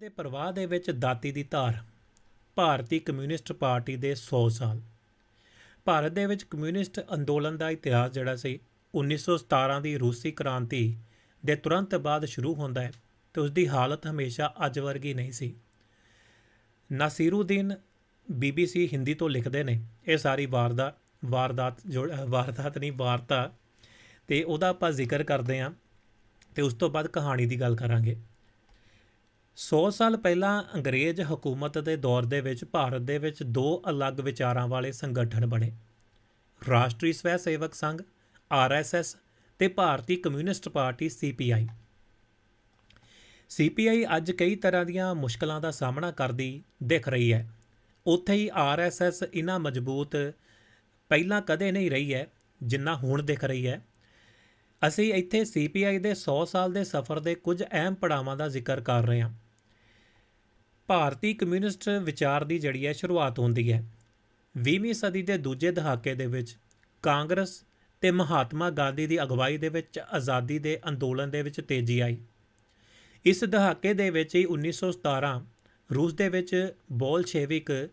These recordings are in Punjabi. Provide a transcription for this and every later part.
ਦੇ ਪ੍ਰਵਾਹ ਦੇ ਵਿੱਚ ਦਾਤੀ ਦੀ ਧਾਰ, ਭਾਰਤੀ ਕਮਿਊਨਿਸਟ ਪਾਰਟੀ ਦੇ 100 ਸਾਲ। ਭਾਰਤ ਦੇ ਵਿੱਚ ਕਮਿਊਨਿਸਟ ਅੰਦੋਲਨ ਦਾ ਇਤਿਹਾਸ ਜਿਹੜਾ ਸੀ 1917 ਦੀ ਰੂਸੀ ਕ੍ਰਾਂਤੀ ਦੇ ਤੁਰੰਤ ਬਾਅਦ ਸ਼ੁਰੂ ਹੁੰਦਾ ਹੈ ਤੇ ਉਸ ਦੀ ਹਾਲਤ ਹਮੇਸ਼ਾ ਅੱਜ ਵਰਗੀ ਨਹੀਂ ਸੀ। ਨਾਸੀਰੁਦੀਨ ਬੀਬੀਸੀ ਹਿੰਦੀ ਤੋਂ ਲਿਖਦੇ ਨੇ, ਇਹ ਸਾਰੀ ਵਾਰਦਾ, ਵਾਰਦਾਤ ਜੋ ਵਾਰਦਾਤ ਨਹੀਂ, ਵਾਰਤਾ ਤੇ ਉਹਦਾ ਆਪਾਂ ਜ਼ਿਕਰ ਕਰਦੇ ਹਾਂ ਤੇ ਉਸ ਤੋਂ ਬਾਅਦ ਕਹਾਣੀ ਦੀ ਗੱਲ ਕਰਾਂਗੇ। 100 ਸਾਲ ਪਹਿਲਾਂ ਅੰਗਰੇਜ਼ ਹਕੂਮਤ ਦੇ ਦੌਰ ਦੇ ਵਿੱਚ ਭਾਰਤ ਦੇ ਵਿੱਚ ਦੋ ਅਲੱਗ ਵਿਚਾਰਾਂ ਵਾਲੇ ਸੰਗਠਨ ਬਣੇ। ਰਾਸ਼ਟਰੀ ਸਵੈ ਸੇਵਕ ਸੰਘ ਆਰਐਸਐਸ ਤੇ Bharti communist party CPI CPI ਅੱਜ ਕਈ ਤਰ੍ਹਾਂ ਦੀਆਂ ਮੁਸ਼ਕਲਾਂ ਦਾ ਸਾਹਮਣਾ ਕਰਦੀ ਦਿਖ ਰਹੀ ਹੈ। ਉੱਥੇ ਹੀ ਆਰਐਸਐਸ ਇਨਾ ਮਜ਼ਬੂਤ ਪਹਿਲਾਂ ਕਦੇ ਨਹੀਂ ਰਹੀ ਹੈ, ਜਿੰਨਾ ਹੁਣ ਦਿਖ ਰਹੀ ਹੈ। ਅਸੀਂ ਇੱਥੇ ਸੀਪੀਆਈ ਦੇ 100 ਸਾਲ ਦੇ ਸਫ਼ਰ ਦੇ ਕੁਝ ਅਹਿਮ ਪੜਾਵਾਂ ਦਾ ਜ਼ਿਕਰ ਕਰ ਰਹੇ ਹਾਂ। ਭਾਰਤੀ ਕਮਿਊਨਿਸਟ ਵਿਚਾਰ ਦੀ ਜਿਹੜੀ ਹੈ ਸ਼ੁਰੂਆਤ ਹੁੰਦੀ ਹੈ। 20ਵੀਂ ਸਦੀ ਦੇ ਦੂਜੇ ਦਹਾਕੇ ਦੇ ਵਿੱਚ ਕਾਂਗਰਸ ਤੇ ਮਹਾਤਮਾ ਗਾਂਧੀ ਦੀ ਅਗਵਾਈ ਦੇ ਵਿੱਚ ਆਜ਼ਾਦੀ ਦੇ ਅੰਦੋਲਨ ਦੇ ਵਿੱਚ ਤੇਜ਼ੀ ਆਈ। ਇਸ ਦਹਾਕੇ ਦੇ ਵਿੱਚ ਹੀ 1917 ਰੂਸ ਦੇ ਵਿੱਚ ਬੋਲਸ਼ੇਵਿਕ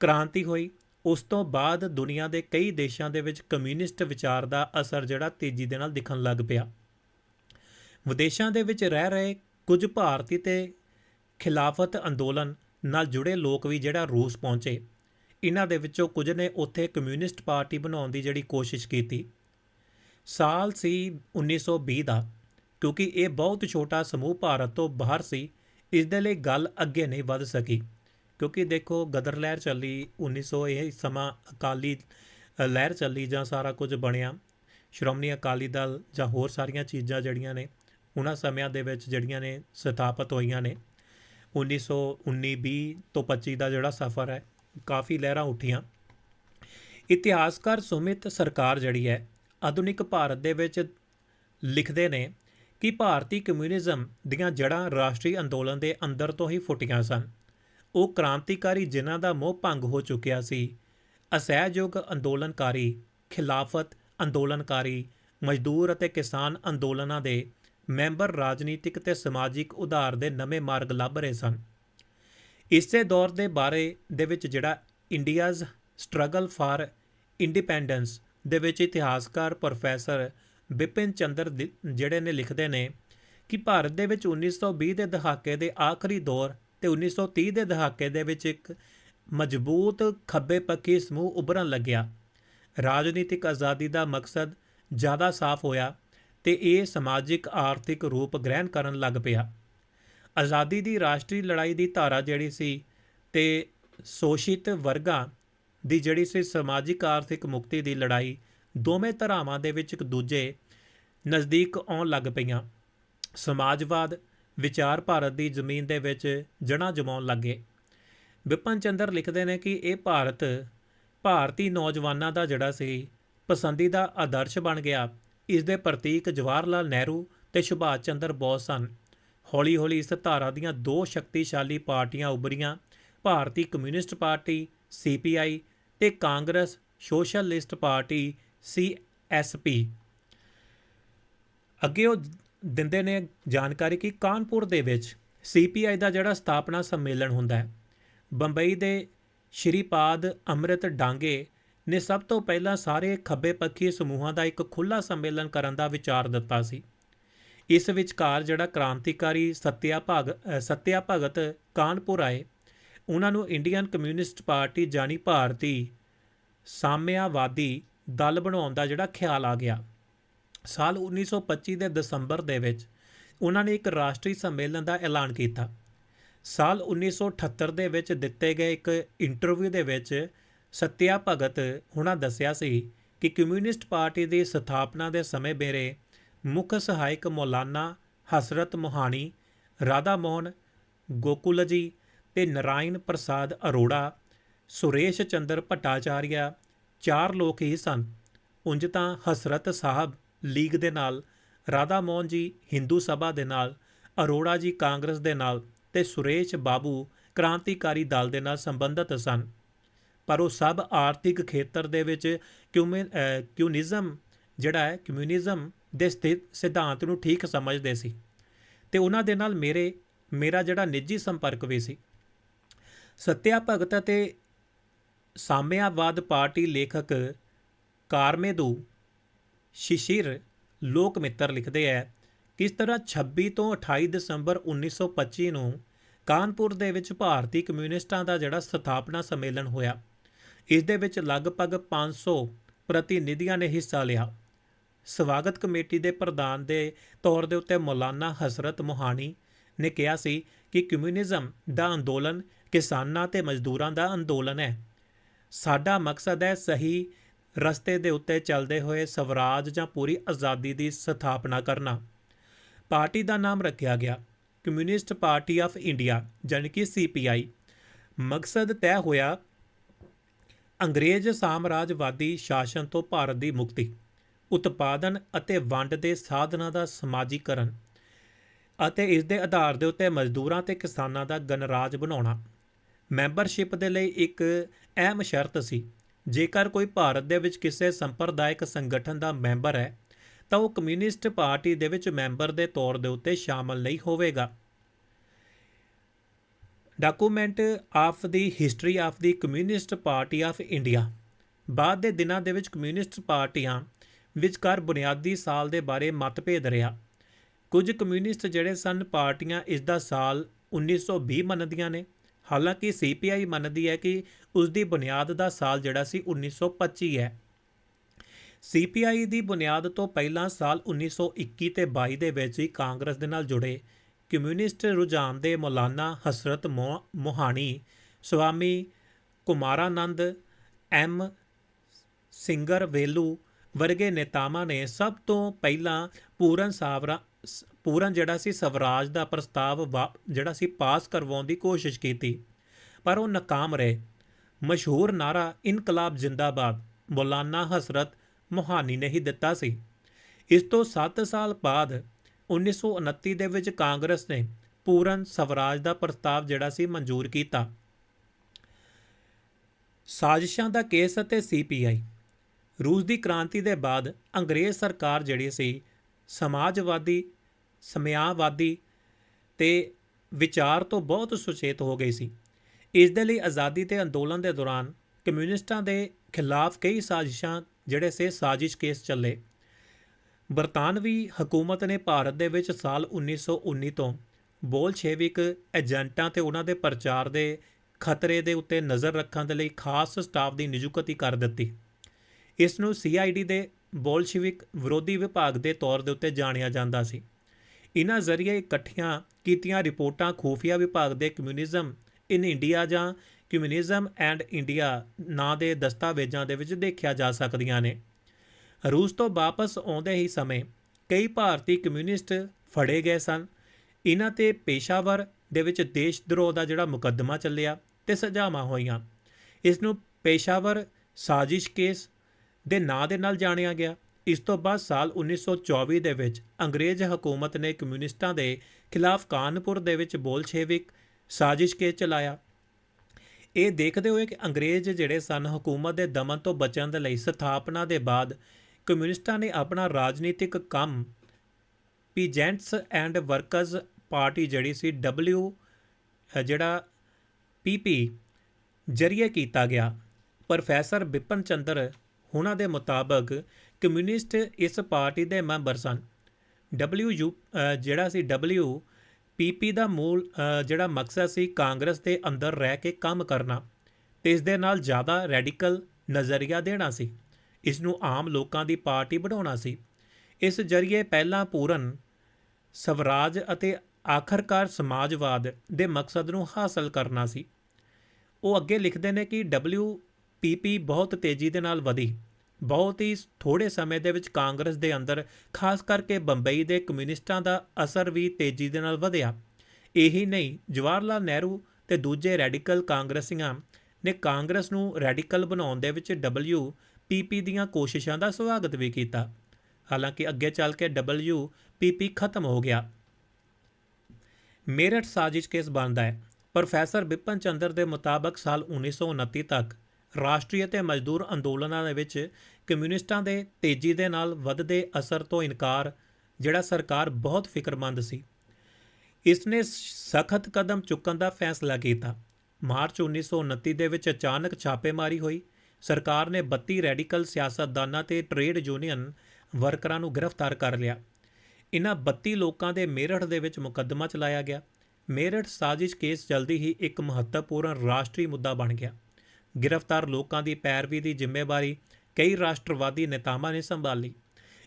ਕ੍ਰਾਂਤੀ ਹੋਈ। ਉਸ ਤੋਂ ਬਾਅਦ ਦੁਨੀਆ ਦੇ ਕਈ ਦੇਸ਼ਾਂ ਦੇ ਵਿੱਚ ਕਮਿਊਨਿਸਟ ਵਿਚਾਰ ਦਾ ਅਸਰ ਜਿਹੜਾ ਤੇਜ਼ੀ ਦੇ ਨਾਲ ਦਿਖਣ ਲੱਗ ਪਿਆ। ਵਿਦੇਸ਼ਾਂ ਦੇ ਵਿੱਚ ਰਹਿ ਰਹੇ ਕੁਝ ਭਾਰਤੀ ਤੇ ਖਿਲਾਫਤ ਅੰਦੋਲਨ ਨਾਲ ਜੁੜੇ ਲੋਕ ਵੀ ਜਿਹੜਾ ਰੂਸ ਪਹੁੰਚੇ। ਇਹਨਾਂ ਦੇ ਵਿੱਚੋਂ ਕੁਝ ਨੇ ਉੱਥੇ ਕਮਿਊਨਿਸਟ ਪਾਰਟੀ ਬਣਾਉਣ ਦੀ ਜਿਹੜੀ ਕੋਸ਼ਿਸ਼ ਕੀਤੀ। ਸਾਲ ਸੀ 1920 ਦਾ, ਕਿਉਂਕਿ ਇਹ ਬਹੁਤ ਛੋਟਾ ਸਮੂਹ ਭਾਰਤ ਤੋਂ ਬਾਹਰ ਸੀ। ਇਸ ਦੇ ਲਈ ਗੱਲ ਅੱਗੇ ਨਹੀਂ ਵੱਧ ਸਕੀ, ਕਿਉਂਕਿ ਦੇਖੋ ਗਦਰ ਲਹਿਰ ਚੱਲੀ 1900 ਇਹ ਸਮਾਂ ਅਕਾਲੀ ਲਹਿਰ ਚੱਲੀ ਜਾਂ ਸਾਰਾ ਕੁਝ ਬਣਿਆ। ਸ਼੍ਰੋਮਣੀ ਅਕਾਲੀ ਦਲ ਜਾਂ ਹੋਰ ਸਾਰੀਆਂ ਚੀਜ਼ਾਂ ਜਿਹੜੀਆਂ ਨੇ, ਉਹਨਾਂ ਸਮਿਆਂ ਦੇ ਵਿੱਚ ਜਿਹੜੀਆਂ ਨੇ ਸਥਾਪਿਤ ਹੋਈਆਂ ਨੇ। 1919 20 ਤੋਂ 25 ਦਾ ਜਿਹੜਾ ਸਫ਼ਰ ਹੈ, ਕਾਫੀ ਲਹਿਰਾਂ ਉੱਠੀਆਂ। ਇਤਿਹਾਸਕਾਰ ਸੁਮਿਤ ਸਰਕਾਰ ਜਿਹੜੀ ਹੈ, ਆਧੁਨਿਕ ਭਾਰਤ ਦੇ ਵਿੱਚ ਲਿਖਦੇ ਨੇ ਕਿ ਭਾਰਤੀ ਕਮਿਊਨਿਜ਼ਮ ਦੀਆਂ ਜੜ੍ਹਾਂ ਰਾਸ਼ਟਰੀ ਅੰਦੋਲਨ ਦੇ ਅੰਦਰ ਤੋਂ ਹੀ ਫੁੱਟੀਆਂ ਸਨ। ਉਹ ਕ੍ਰਾਂਤੀਕਾਰੀ ਜਿਨ੍ਹਾਂ ਦਾ ਮੋਹ ਭੰਗ ਹੋ ਚੁੱਕਿਆ ਸੀ, ਅਸਹਿਯੋਗ ਅੰਦੋਲਨਕਾਰੀ, ਖਿਲਾਫਤ ਅੰਦੋਲਨਕਾਰੀ, ਮਜ਼ਦੂਰ ਅਤੇ ਕਿਸਾਨ ਅੰਦੋਲਨਾਂ ਦੇ ਮੈਂਬਰ ਰਾਜਨੀਤਿਕ ਤੇ ਸਮਾਜਿਕ ਉਧਾਰ ਦੇ ਨਵੇਂ ਮਾਰਗ ਲੱਭ ਰਹੇ ਸਨ। ਇਸੇ ਦੌਰ ਦੇ ਬਾਰੇ ਦੇ ਵਿੱਚ ਜਿਹੜਾ ਇੰਡੀਆਜ਼ ਸਟਰਗਲ ਫਾਰ ਇੰਡੀਪੈਂਡੈਂਸ ਦੇ ਵਿੱਚ ਇਤਿਹਾਸਕਾਰ ਪ੍ਰੋਫੈਸਰ ਬਿਪਿਨ ਚੰਦਰ ਜਿਹੜੇ ਨੇ ਲਿਖਦੇ ਨੇ ਕਿ ਭਾਰਤ ਦੇ ਵਿੱਚ 1920 ਦੇ ਦਹਾਕੇ ਦੇ ਆਖਰੀ ਦੌਰ ਤੇ 1930 ਦੇ ਦਹਾਕੇ ਦੇ ਵਿੱਚ ਇੱਕ ਮਜ਼ਬੂਤ ਖੱਬੇ ਪੱਖੀ ਸਮੂਹ ਉਭਰਨ ਲੱਗਿਆ। ਰਾਜਨੀਤਿਕ ਆਜ਼ਾਦੀ ਦਾ ਮਕਸਦ ਜ਼ਿਆਦਾ ਸਾਫ਼ ਹੋਇਆ ਤੇ ਇਹ ਸਮਾਜਿਕ, ਆਰਥਿਕ ਰੂਪ ਗ੍ਰਹਿਣ ਕਰਨ ਲੱਗ ਪਿਆ। ਆਜ਼ਾਦੀ ਦੀ ਰਾਸ਼ਟਰੀ ਲੜਾਈ ਦੀ ਧਾਰਾ ਜਿਹੜੀ ਸੀ ਤੇ ਸ਼ੋਸ਼ਿਤ ਵਰਗਾਂ ਦੀ ਜਿਹੜੀ ਸੀ ਸਮਾਜਿਕ, ਆਰਥਿਕ ਮੁਕਤੀ ਦੀ ਲੜਾਈ, ਦੋਵੇਂ ਧਰਾਵਾਂ ਦੇ ਵਿੱਚ ਇੱਕ ਦੂਜੇ ਨਜ਼ਦੀਕ ਆਉਣ ਲੱਗ ਪਈਆਂ। ਸਮਾਜਵਾਦ, ਵਿਚਾਰ ਭਾਰਤ ਦੀ ਜ਼ਮੀਨ ਦੇ ਵਿੱਚ ਜੜ੍ਹਾਂ ਜਮਾਉਣ ਲੱਗੇ। ਵਿਪਨ ਚੰਦਰ ਲਿਖਦੇ ਨੇ ਕਿ ਇਹ ਭਾਰਤ ਭਾਰਤੀ ਨੌਜਵਾਨਾਂ ਦਾ ਜਿਹੜਾ ਸੀ ਪਸੰਦੀਦਾ ਆਦਰਸ਼ ਬਣ ਗਿਆ। ਇਸ ਦੇ ਪ੍ਰਤੀਕ ਜਵਾਹਰ ਲਾਲ ਨਹਿਰੂ ਤੇ ਸੁਭਾਸ਼ ਚੰਦਰ ਬੋਸ ਸਨ। ਹੌਲੀ-ਹੌਲੀ ਇਸ ਧਾਰਾ ਦੀਆਂ ਦੋ ਸ਼ਕਤੀਸ਼ਾਲੀ ਪਾਰਟੀਆਂ ਉੱਭਰੀਆਂ। ਭਾਰਤੀ ਕਮਿਊਨਿਸਟ ਪਾਰਟੀ ਸੀਪੀਆਈ ਤੇ ਕਾਂਗਰਸ ਸੋਸ਼ਲਿਸਟ ਪਾਰਟੀ ਸੀਐਸਪੀ ਅੱਗੇ ਉਹ ਦਿੰਦੇ ਨੇ ਜਾਣਕਾਰੀ ਕਿ ਕਾਨਪੁਰ ਦੇ ਵਿੱਚ ਸੀਪੀਆਈ ਦਾ ਜਿਹੜਾ ਸਥਾਪਨਾ ਸੰਮੇਲਨ ਹੁੰਦਾ ਹੈ, ਬੰਬਈ ਦੇ ਸ਼੍ਰੀਪਾਦ ਅੰਮ੍ਰਿਤ ਡਾਂਗੇ ਨੇ ਸਭ ਤੋਂ ਪਹਿਲਾਂ ਸਾਰੇ ਖੱਬੇ ਪੱਖੀ ਸਮੂਹਾਂ ਦਾ ਇੱਕ ਖੁੱਲਾ ਸੰਮੇਲਨ ਕਰਨ ਦਾ ਵਿਚਾਰ ਦਿੱਤਾ ਸੀ। ਇਸ ਵਿਚਕਾਰ ਜਿਹੜਾ ਕ੍ਰਾਂਤੀਕਾਰੀ ਸਤਿਆ ਭਗ ਸਤਿਆ ਭਗਤ ਕਾਨਪੁਰ ਆਏ। ਉਹਨਾਂ ਨੂੰ ਇੰਡੀਅਨ ਕਮਿਊਨਿਸਟ ਪਾਰਟੀ ਜਾਨੀ ਭਾਰਤੀ ਸਾਮਿਆਵਾਦੀ ਦਲ ਬਣਾਉਣ ਦਾ ਜਿਹੜਾ ਖਿਆਲ ਆ ਗਿਆ। ਸਾਲ 1925 ਦੇ ਦਸੰਬਰ ਦੇ ਵਿੱਚ ਉਹਨਾਂ ਨੇ ਇੱਕ ਰਾਸ਼ਟਰੀ ਸੰਮੇਲਨ ਦਾ ਐਲਾਨ ਕੀਤਾ। ਸਾਲ 1978 ਦੇ ਵਿੱਚ ਦਿੱਤੇ ਗਏ ਇੱਕ ਇੰਟਰਵਿਊ ਦੇ ਵਿੱਚ ਸਤਿਆ ਭਗਤ ਹੁਣਾਂ ਦੱਸਿਆ ਸੀ ਕਿ ਕਮਿਊਨਿਸਟ ਪਾਰਟੀ ਦੀ ਸਥਾਪਨਾ ਦੇ ਸਮੇਂ ਮੇਰੇ ਮੁੱਖ ਸਹਾਇਕ ਮੌਲਾਨਾ ਹਸਰਤ ਮੋਹਾਣੀ, ਰਾਧਾ ਮੋਹਨ ਗੋਕੁਲ ਜੀ ਤੇ ਨਰਾਇਣ ਪ੍ਰਸਾਦ ਅਰੋੜਾ, ਸੁਰੇਸ਼ ਚੰਦਰ ਭੱਟਾਚਾਰੀਆ ਚਾਰ ਲੋਕ ਹੀ ਸਨ। ਉਂਝ ਤਾਂ ਹਸਰਤ ਸਾਹਿਬ ਲੀਗ ਦੇ ਨਾਲ, ਰਾਧਾ ਮੋਹਨ ਜੀ ਹਿੰਦੂ ਸਭਾ ਦੇ ਨਾਲ, ਅਰੋੜਾ ਜੀ ਕਾਂਗਰਸ ਦੇ ਨਾਲ ਤੇ ਸੁਰੇਸ਼ ਬਾਬੂ ਕ੍ਰਾਂਤੀਕਾਰੀ ਦਲ ਦੇ ਨਾਲ ਸੰਬੰਧਿਤ ਸਨ। ਪਰ ਉਹ ਸਭ ਆਰਥਿਕ ਖੇਤਰ ਦੇ ਵਿੱਚ ਕਿਊਮਿ- ਅਹ, ਕਿਊਨਿਜ਼ਮ ਜਿਹੜਾ ਹੈ ਕਮਿਊਨਿਜ਼ਮ ਦੇ ਸਥਿਤ ਸਿਧਾਂਤ ਨੂੰ ਠੀਕ ਸਮਝਦੇ ਸੀ। ਤੇ ਉਹਨਾਂ ਦੇ ਨਾਲ ਮੇਰੇ, ਮੇਰਾ ਜਿਹੜਾ ਨਿੱਜੀ ਸੰਪਰਕ ਵੀ ਸੀ। ਸਤਿਆ ਭਗਤ ਅਤੇ ਸਾਮਿਆਵਾਦ ਪਾਰਟੀ ਲੇਖਕ ਕਾਰਮੇਦੂ ਸ਼ਿਸ਼ਿਰ ਲੋਕ ਮਿੱਤਰ ਲਿਖਦੇ ਹੈ ਕਿਸ ਤਰ੍ਹਾਂ 26 ਤੋਂ 28 ਦਸੰਬਰ 1925 ਨੂੰ ਕਾਨਪੁਰ ਦੇ ਵਿੱਚ ਭਾਰਤੀ ਕਮਿਊਨਿਸਟਾਂ ਦਾ ਜਿਹੜਾ ਸਥਾਪਨਾ ਸੰਮੇਲਨ ਹੋਇਆ। ਇਸ ਦੇ ਵਿੱਚ ਲਗਭਗ 500 ਪ੍ਰਤੀਨਿਧੀਆਂ ਨੇ ਹਿੱਸਾ ਲਿਆ। ਸਵਾਗਤ ਕਮੇਟੀ ਦੇ ਪ੍ਰਧਾਨ ਦੇ ਤੌਰ ਦੇ ਉੱਤੇ ਮੌਲਾਨਾ ਹਸਰਤ ਮੋਹਾਨੀ ਨੇ ਕਿਹਾ ਸੀ ਕਿ ਕਮਿਊਨਿਜ਼ਮ ਦਾ ਅੰਦੋਲਨ ਕਿਸਾਨਾਂ ਤੇ ਮਜ਼ਦੂਰਾਂ ਦਾ ਅੰਦੋਲਨ ਹੈ। ਸਾਡਾ ਮਕਸਦ ਹੈ ਸਹੀ ਰਸਤੇ ਦੇ ਉੱਤੇ ਚੱਲਦੇ ਹੋਏ ਸਵਰਾਜ ਜਾਂ ਪੂਰੀ ਆਜ਼ਾਦੀ ਦੀ ਸਥਾਪਨਾ ਕਰਨਾ। ਪਾਰਟੀ ਦਾ ਨਾਮ ਰੱਖਿਆ ਗਿਆ, ਕਮਿਊਨਿਸਟ ਪਾਰਟੀ ਆਫ ਇੰਡੀਆ, ਜਾਣੀ ਕਿ ਸੀਪੀਆਈ ਮਕਸਦ ਤੈਅ ਹੋਇਆ ਅੰਗਰੇਜ਼ ਸਾਮਰਾਜਵਾਦੀ ਸ਼ਾਸਨ ਤੋਂ ਭਾਰਤ ਦੀ ਮੁਕਤੀ, ਉਤਪਾਦਨ ਅਤੇ ਵੰਡ ਦੇ ਸਾਧਨਾਂ ਦਾ ਸਮਾਜੀਕਰਨ ਅਤੇ ਇਸ ਦੇ ਆਧਾਰ ਦੇ ਉੱਤੇ ਮਜ਼ਦੂਰਾਂ ਤੇ ਕਿਸਾਨਾਂ ਦਾ ਗਣਰਾਜ ਬਣਾਉਣਾ। ਮੈਂਬਰਸ਼ਿਪ ਦੇ ਲਈ ਇੱਕ ਅਹਿਮ ਸ਼ਰਤ ਸੀ। ਜੇਕਰ ਕੋਈ ਭਾਰਤ ਦੇ ਵਿੱਚ ਕਿਸੇ ਸੰਪਰਦਾਇਕ ਸੰਗਠਨ ਦਾ ਮੈਂਬਰ ਹੈ, ਤਾਂ ਉਹ ਕਮਿਊਨਿਸਟ ਪਾਰਟੀ ਦੇ ਵਿੱਚ ਮੈਂਬਰ ਦੇ ਤੌਰ ਦੇ ਉੱਤੇ ਸ਼ਾਮਲ ਨਹੀਂ ਹੋਵੇਗਾ। Document of the history of the communist party of India. ਬਾਅਦ ਦੇ ਦਿਨਾਂ ਦੇ ਵਿੱਚ ਕਮਿਊਨਿਸਟ ਪਾਰਟੀਆਂ ਵਿਚਕਾਰ ਬੁਨਿਆਦੀ ਸਾਲ ਦੇ ਬਾਰੇ ਮਤਭੇਦ ਰਿਹਾ। ਕੁਝ ਕਮਿਊਨਿਸਟ ਜਿਹੜੇ ਸਨ, ਪਾਰਟੀਆਂ ਇਸ ਦਾ ਸਾਲ 1920 ਮੰਨਦੀਆਂ ਨੇ। ਹਾਲਾਂਕਿ ਸੀਪੀਆਈ ਮੰਨਦੀ ਹੈ ਕਿ ਉਸ ਦੀ ਬੁਨਿਆਦ ਦਾ ਸਾਲ ਜਿਹੜਾ ਸੀ 1925 ਹੈ। ਸੀਪੀਆਈ ਦੀ ਬੁਨਿਆਦ ਤੋਂ ਪਹਿਲਾਂ ਸਾਲ 1921 ਤੇ 22 ਦੇ ਵਿੱਚ ਹੀ ਕਾਂਗਰਸ ਦੇ ਨਾਲ ਜੁੜੇ। ਕਮਿਊਨਿਸਟ ਰੁਝਾਨ ਦੇ ਮੌਲਾਨਾ ਹਸਰਤ ਮੋਹਾਣੀ, ਸਵਾਮੀ ਕੁਮਾਰਾਨੰਦ, ਐਮ ਸਿੰਗਰ ਵੇਲੂ ਵਰਗੇ ਨੇਤਾਵਾਂ ਨੇ ਸਭ ਤੋਂ ਪਹਿਲਾਂ ਪੂਰਨ ਸਾਵਰਾ ਪੂਰਨ ਜਿਹੜਾ ਸੀ ਸਵਰਾਜ ਦਾ ਪ੍ਰਸਤਾਵ ਜਿਹੜਾ ਸੀ ਪਾਸ ਕਰਵਾਉਣ ਦੀ ਕੋਸ਼ਿਸ਼ ਕੀਤੀ, ਪਰ ਉਹ ਨਾਕਾਮ ਰਹੇ। ਮਸ਼ਹੂਰ ਨਾਰਾ ਇਨਕਲਾਬ ਜਿੰਦਾਬਾਦ, ਮੌਲਾਨਾ ਹਸਰਤ ਮੋਹਾਨੀ ਨੇ ਹੀ ਦਿੱਤਾ ਸੀ। ਇਸ ਤੋਂ 7 ਸਾਲ ਬਾਅਦ 1929 ਦੇ ਵਿੱਚ ਕਾਂਗਰਸ ਨੇ ਪੂਰਨ ਸਵਰਾਜ ਦਾ ਪ੍ਰਸਤਾਵ ਜਿਹੜਾ ਸੀ ਮਨਜ਼ੂਰ ਕੀਤਾ। ਸਾਜ਼ਿਸ਼ਾਂ ਦਾ ਕੇਸ ਅਤੇ ਸੀਪੀਆਈ ਰੂਸ ਦੀ ਕ੍ਰਾਂਤੀ ਦੇ ਬਾਅਦ ਅੰਗਰੇਜ਼ ਸਰਕਾਰ ਜਿਹੜੀ ਸੀ, ਸਮਾਜਵਾਦੀ, ਸਮਿਆਵਾਦੀ ਤੇ ਵਿਚਾਰ ਤੋਂ ਬਹੁਤ ਸੁਚੇਤ ਹੋ ਗਈ ਸੀ। ਇਸ ਦੇ ਲਈ ਆਜ਼ਾਦੀ ਤੇ ਅੰਦੋਲਨ ਦੇ ਦੌਰਾਨ ਕਮਿਊਨਿਸਟਾਂ ਦੇ ਖਿਲਾਫ ਕਈ ਸਾਜ਼ਿਸ਼ਾਂ ਜਿਹੜੇ ਸੇ, ਸਾਜ਼ਿਸ਼ ਕੇਸ ਚੱਲੇ। ਬਰਤਾਨਵੀ ਹਕੂਮਤ ਨੇ ਭਾਰਤ ਦੇ ਵਿੱਚ ਸਾਲ 1919 ਤੋਂ ਬੋਲਸ਼ੇਵਿਕ ਏਜੰਟਾਂ ਤੇ ਉਹਨਾਂ ਦੇ ਪ੍ਰਚਾਰ ਦੇ ਖਤਰੇ ਦੇ ਉੱਤੇ ਨਜ਼ਰ ਰੱਖਣ ਦੇ ਲਈ ਖਾਸ ਸਟਾਫ ਦੀ ਨਿਯੁਕਤੀ ਕਰ ਦਿੱਤੀ। ਇਸ ਨੂੰ ਸੀਆਈਡੀ ਦੇ ਬੋਲਸ਼ੇਵਿਕ ਵਿਰੋਧੀ ਵਿਭਾਗ ਦੇ ਤੌਰ ਦੇ ਉੱਤੇ ਜਾਣਿਆ ਜਾਂਦਾ ਸੀ। ਇਹਨਾਂ ਜ਼ਰੀਏ ਇਕੱਠੀਆਂ ਕੀਤੀਆਂ ਰਿਪੋਰਟਾਂ ਖੂਫੀਆ ਵਿਭਾਗ ਦੇ ਕਮਿਊਨਿਜ਼ਮ ਇਨ ਇੰਡੀਆ ਜਾਂ ਕਮਿਊਨਿਜ਼ਮ ਐਂਡ ਇੰਡੀਆ ਨਾਂ ਦੇ ਦਸਤਾਵੇਜ਼ਾਂ ਦੇ ਵਿੱਚ ਦੇਖਿਆ ਜਾ ਸਕਦੀਆਂ ਨੇ। ਰੂਸ ਤੋਂ ਵਾਪਸ ਆਉਂਦੇ ਹੀ ਸਮੇਂ ਕਈ ਭਾਰਤੀ ਕਮਿਊਨਿਸਟ ਫੜੇ ਗਏ ਸਨ। ਇਹਨਾਂ ਤੇ ਪੇਸ਼ਾਵਰ ਦੇ ਵਿੱਚ ਦੇਸ਼ ਦੇਸ਼ਦਰੋਹ ਦਾ ਜਿਹੜਾ ਮੁਕੱਦਮਾ ਚੱਲਿਆ ਤੇ ਸਜ਼ਾਵਾਂ ਹੋਈਆਂ। ਇਸ ਨੂੰ ਪੇਸ਼ਾਵਰ ਸਾਜ਼ਿਸ਼ ਕੇਸ ਦੇ ਨਾਂ ਦੇ ਨਾਲ ਜਾਣਿਆ ਗਿਆ। ਇਸ ਤੋਂ ਬਾਅਦ ਸਾਲ 1924 ਦੇ ਵਿੱਚ ਅੰਗਰੇਜ਼ ਹਕੂਮਤ ਨੇ ਕਮਿਊਨਿਸਟਾਂ ਦੇ ਖਿਲਾਫ ਕਾਨਪੁਰ ਦੇ ਵਿੱਚ ਬੋਲਸ਼ੇਵਿਕ ਸਾਜ਼ਿਸ਼ ਕੇਸ ਚਲਾਇਆ। ਇਹ ਦੇਖਦੇ ਹੋਏ ਕਿ ਅੰਗਰੇਜ਼ ਜਿਹੜੇ ਸਨ, ਹਕੂਮਤ ਦੇ ਦਮਨ ਤੋਂ ਬਚਣ ਦੇ ਲਈ ਸਥਾਪਨਾ ਦੇ ਬਾਅਦ ਕਮਿਊਨਿਸਟਾਂ ਨੇ ਆਪਣਾ ਰਾਜਨੀਤਿਕ ਕੰਮ ਪੀਜੈਂਟਸ ਐਂਡ ਵਰਕਰਸ ਪਾਰਟੀ ਜਿਹੜੀ ਸੀ ਡਬਲਯੂ ਜਿਹੜਾ ਪੀਪੀ ਜਰੀਏ ਕੀਤਾ ਗਿਆ। ਪ੍ਰੋਫੈਸਰ ਬਿਪਨ ਚੰਦਰ ਉਹਨਾਂ ਦੇ ਮੁਤਾਬਕ ਕਮਿਊਨਿਸਟ ਇਸ ਪਾਰਟੀ ਦੇ ਮੈਂਬਰ ਸਨ। ਡਬਲਯੂ ਜਿਹੜਾ ਸੀ ਡਬਲਯੂ ਪੀਪੀ ਦਾ ਮੂਲ ਜਿਹੜਾ ਮਕਸਦ ਸੀ ਕਾਂਗਰਸ ਦੇ ਅੰਦਰ ਰਹਿ ਕੇ ਕੰਮ ਕਰਨਾ ਤੇ ਇਸ ਦੇ ਨਾਲ ਜ਼ਿਆਦਾ ਰੈਡੀਕਲ ਨਜ਼ਰੀਆ ਦੇਣਾ ਸੀ। ਇਸ ਨੂੰ ਆਮ ਲੋਕਾਂ ਦੀ ਪਾਰਟੀ ਬਣਾਉਣਾ ਸੀ। ਇਸ ਜਰੀਏ ਪਹਿਲਾਂ ਪੂਰਨ, ਸਵਰਾਜ ਅਤੇ ਆਖਰਕਾਰ ਸਮਾਜਵਾਦ ਦੇ ਮਕਸਦ ਨੂੰ ਹਾਸਲ ਕਰਨਾ ਸੀ। ਉਹ ਅੱਗੇ ਲਿਖਦੇ ਨੇ ਕਿ ਡਬਲਯੂਪੀਪੀ ਬਹੁਤ ਤੇਜ਼ੀ ਦੇ ਨਾਲ ਵਧੀ। ਬਹੁਤ ਹੀ ਥੋੜੇ ਸਮੇਂ ਦੇ ਵਿੱਚ ਕਾਂਗਰਸ ਦੇ ਅੰਦਰ, ਖਾਸ ਕਰਕੇ ਬੰਬਈ ਦੇ ਕਮਿਊਨਿਸਟਾਂ ਦਾ ਅਸਰ ਵੀ ਤੇਜ਼ੀ ਦੇ ਨਾਲ ਵਧਿਆ। ਇਹੀ ਨਹੀਂ ਜਵਾਹਰ ਲਾਲ ਨਹਿਰੂ ਤੇ ਦੂਜੇ ਰੈਡੀਕਲ ਕਾਂਗਰਸੀਆਂ ਨੇ ਕਾਂਗਰਸ ਨੂੰ ਰੈਡੀਕਲ ਬਣਾਉਣ ਦੇ ਵਿੱਚ ਡਬਲਯੂ ਪੀਪੀ ਦੀਆਂ ਕੋਸ਼ਿਸ਼ਾਂ ਦਾ ਸਵਾਗਤ ਵੀ ਕੀਤਾ। ਹਾਲਾਂਕਿ ਅੱਗੇ ਚੱਲ ਕੇ ਡਬਲਯੂ ਪੀਪੀ ਖਤਮ ਹੋ ਗਿਆ। ਮੇਰਠ ਸਾਜ਼ਿਸ਼ ਕੇਸ ਬਣਦਾ ਹੈ। ਪ੍ਰੋਫੈਸਰ ਬਿਪਨ ਚੰਦਰ ਦੇ ਮੁਤਾਬਕ ਸਾਲ 1929 ਤੱਕ ਰਾਸ਼ਟਰੀ ਅਤੇ ਮਜ਼ਦੂਰ ਅੰਦੋਲਨਾਂ ਦੇ ਵਿੱਚ ਕਮਿਊਨਿਸਟਾਂ ਦੇ ਤੇਜ਼ੀ ਦੇ ਨਾਲ ਵੱਧਦੇ ਅਸਰ ਤੋਂ ਇਨਕਾਰ, ਜਿਹੜਾ ਸਰਕਾਰ ਬਹੁਤ ਫਿਕਰਮੰਦ ਸੀ। ਇਸ ਨੇ ਸਖਤ ਕਦਮ ਚੁੱਕਣ ਦਾ ਫੈਸਲਾ ਕੀਤਾ। ਮਾਰਚ 1929 ਦੇ ਵਿੱਚ ਅਚਾਨਕ ਛਾਪੇਮਾਰੀ ਹੋਈ। ਸਰਕਾਰ ਨੇ 32 ਰੈਡੀਕਲ ਸਿਆਸਤਦਾਨਾਂ ਤੇ ਟ੍ਰੇਡ ਯੂਨੀਅਨ ਵਰਕਰਾਂ ਨੂੰ ਗ੍ਰਿਫਤਾਰ ਕਰ ਲਿਆ। ਇਨ੍ਹਾਂ 32 ਲੋਕਾਂ ਦੇ ਮੇਰਠ ਦੇ ਵਿੱਚ ਮੁਕੱਦਮਾ ਚਲਾਇਆ ਗਿਆ। ਮੇਰਠ ਸਾਜ਼ਿਸ਼ ਕੇਸ ਜਲਦੀ ਹੀ ਇੱਕ ਮਹੱਤਵਪੂਰਨ ਰਾਸ਼ਟਰੀ ਮੁੱਦਾ ਬਣ ਗਿਆ। ਗ੍ਰਿਫਤਾਰ ਲੋਕਾਂ ਦੀ ਪੈਰਵੀ ਦੀ ਜ਼ਿੰਮੇਵਾਰੀ ਕਈ ਰਾਸ਼ਟਰਵਾਦੀ ਨੇਤਾਵਾਂ ਨੇ ਸੰਭਾਲੀ।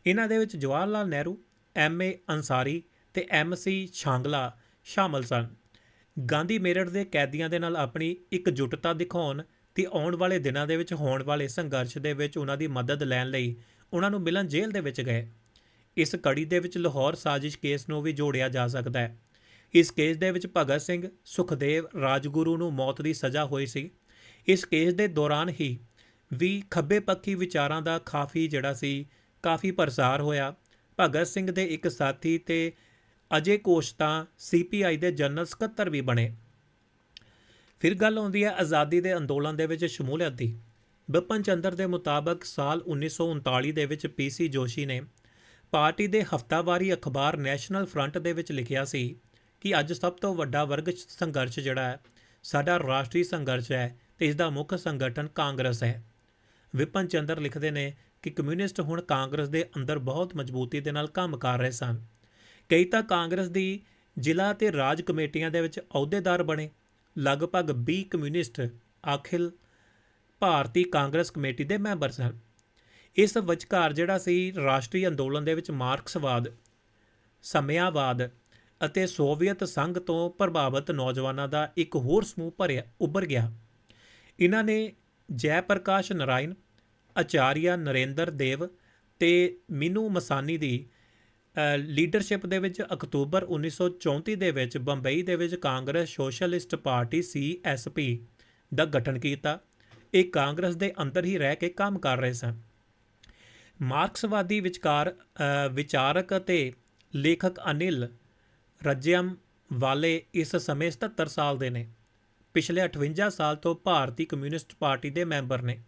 ਇਹਨਾਂ ਦੇ ਵਿੱਚ ਜਵਾਹਰ ਲਾਲ ਨਹਿਰੂ, ਐਮ ਏ ਅੰਸਾਰੀ ਤੇ ਐਮ ਸੀ ਛਾਂਗਲਾ ਸ਼ਾਮਲ ਸਨ। ਗਾਂਧੀ ਮੇਰਠ ਦੇ ਕੈਦੀਆਂ ਦੇ ਨਾਲ ਆਪਣੀ ਇਕਜੁੱਟਤਾ ਦਿਖਾਉਣ ਤੇ ਆਉਣ ਵਾਲੇ ਦਿਨਾਂ ਦੇ ਵਿੱਚ, ਹੋਣ ਵਾਲੇ ਸੰਘਰਸ਼ ਦੇ ਵਿੱਚ ਉਹਨਾਂ ਦੀ ਮਦਦ ਲੈਣ ਲਈ ਉਹਨਾਂ ਨੂੰ ਮਿਲਣ ਜੇਲ੍ਹ ਦੇ ਵਿੱਚ ਗਏ। ਇਸ ਕੜੀ ਦੇ ਵਿੱਚ ਲਾਹੌਰ ਸਾਜ਼ਿਸ਼ ਕੇਸ ਨੂੰ ਵੀ ਜੋੜਿਆ ਜਾ ਸਕਦਾ ਹੈ। ਇਸ ਕੇਸ ਦੇ ਵਿੱਚ ਭਗਤ ਸਿੰਘ ਸੁਖਦੇਵ ਰਾਜਗੁਰੂ ਨੂੰ ਮੌਤ ਦੀ ਸਜ਼ਾ ਹੋਈ ਸੀ। ਇਸ ਕੇਸ ਦੇ ਦੌਰਾਨ ਹੀ ਵੀ ਖੱਬੇ ਪੱਖੀ ਵਿਚਾਰਾਂ ਦਾ ਕਾਫੀ ਜਿਹੜਾ ਸੀ, ਕਾਫੀ ਪ੍ਰਸਾਰ ਹੋਇਆ। ਭਗਤ ਸਿੰਘ ਦੇ ਇੱਕ ਸਾਥੀ ਤੇ ਅਜੇ ਕੋਸ਼ ਤਾਂ ਸੀਪੀਆਈ ਦੇ ਜਨਰਲ ਸਕੱਤਰ ਵੀ ਬਣੇ। ਫਿਰ ਗੱਲ ਆਉਂਦੀ ਹੈ ਆਜ਼ਾਦੀ ਦੇ ਅੰਦੋਲਨ ਦੇ ਵਿੱਚ ਸ਼ਮੂਲੀਅਤ ਦੀ। ਬਿਪਨ ਚੰਦਰ ਦੇ ਮੁਤਾਬਕ ਸਾਲ 1939 ਦੇ ਵਿੱਚ ਪੀਸੀ ਜੋਸ਼ੀ ਨੇ ਪਾਰਟੀ ਦੇ ਹਫਤਾਵਾਰੀ ਅਖਬਾਰ ਨੈਸ਼ਨਲ ਫਰੰਟ ਦੇ ਵਿੱਚ ਲਿਖਿਆ ਸੀ ਕਿ ਅੱਜ ਸਭ ਤੋਂ ਵੱਡਾ ਵਰਗ ਸੰਘਰਸ਼ ਜਿਹੜਾ ਹੈ, ਸਾਡਾ ਰਾਸ਼ਟਰੀ ਸੰਘਰਸ਼ ਹੈ ਤੇ ਇਸ ਦਾ ਮੁੱਖ ਸੰਗਠਨ ਕਾਂਗਰਸ ਹੈ। ਵਿਪਨ ਚੰਦਰ ਲਿਖਦੇ ਨੇ ਕਿ ਕਮਿਊਨਿਸਟ ਹੁਣ ਕਾਂਗਰਸ ਦੇ ਅੰਦਰ ਬਹੁਤ ਮਜ਼ਬੂਤੀ ਦੇ ਨਾਲ ਕੰਮ ਕਰ ਰਹੇ ਸਨ। ਕਈ ਤਾਂ ਕਾਂਗਰਸ ਦੀ ਜ਼ਿਲ੍ਹਾ ਤੇ ਰਾਜ ਕਮੇਟੀਆਂ ਦੇ ਵਿੱਚ ਅਹੁਦੇਦਾਰ ਬਣੇ। ਲਗਭਗ 20 ਕਮਿਊਨਿਸਟ ਆਖਿਲ ਭਾਰਤੀ ਕਾਂਗਰਸ ਕਮੇਟੀ ਦੇ ਮੈਂਬਰ ਸਨ। ਇਸ ਵਿਚਕਾਰ ਜਿਹੜਾ ਸੀ ਰਾਸ਼ਟਰੀ ਅੰਦੋਲਨ ਦੇ ਵਿੱਚ ਮਾਰਕਸਵਾਦ, ਸਮਿਆਵਾਦ ਅਤੇ ਸੋਵੀਅਤ ਸੰਘ ਤੋਂ ਪ੍ਰਭਾਵਿਤ ਨੌਜਵਾਨਾਂ ਦਾ ਇੱਕ ਹੋਰ ਸਮੂਹ ਭਰਿਆ, ਉੱਭਰ ਗਿਆ। ਇਹਨਾਂ ਨੇ ਜੈ ਪ੍ਰਕਾਸ਼ ਨਰਾਇਣ, ਆਚਾਰੀਆ ਨਰਿੰਦਰ ਦੇਵ ਤੇ ਮੀਨੂ ਮਸਾਨੀ ਦੀ ਲੀਡਰਸ਼ਿਪ ਦੇ ਵਿੱਚ ਅਕਤੂਬਰ 1934 ਦੇ ਵਿੱਚ ਬੰਬਈ ਦੇ ਵਿੱਚ ਕਾਂਗਰਸ ਸੋਸ਼ਲਿਸਟ ਪਾਰਟੀ ਸੀਐਸਪੀ ਦਾ ਗਠਨ ਕੀਤਾ। ਇਹ ਕਾਂਗਰਸ ਦੇ ਅੰਦਰ ਹੀ ਰਹਿ ਕੇ ਕੰਮ ਕਰ ਰਹੇ ਸਨ। ਮਾਰਕਸਵਾਦੀ ਵਿਚਕਾਰ ਵਿਚਾਰਕ ਅਤੇ ਲੇਖਕ ਅਨਿਲ ਰੱਜਿਅਮ ਵਾਲੇ ਇਸ ਸਮੇਂ 77 ਸਾਲ ਦੇ ਨੇ। ਪਿਛਲੇ 58 ਸਾਲ ਤੋਂ ਭਾਰਤੀ ਕਮਿਊਨਿਸਟ ਪਾਰਟੀ ਦੇ ਮੈਂਬਰ ਨੇ।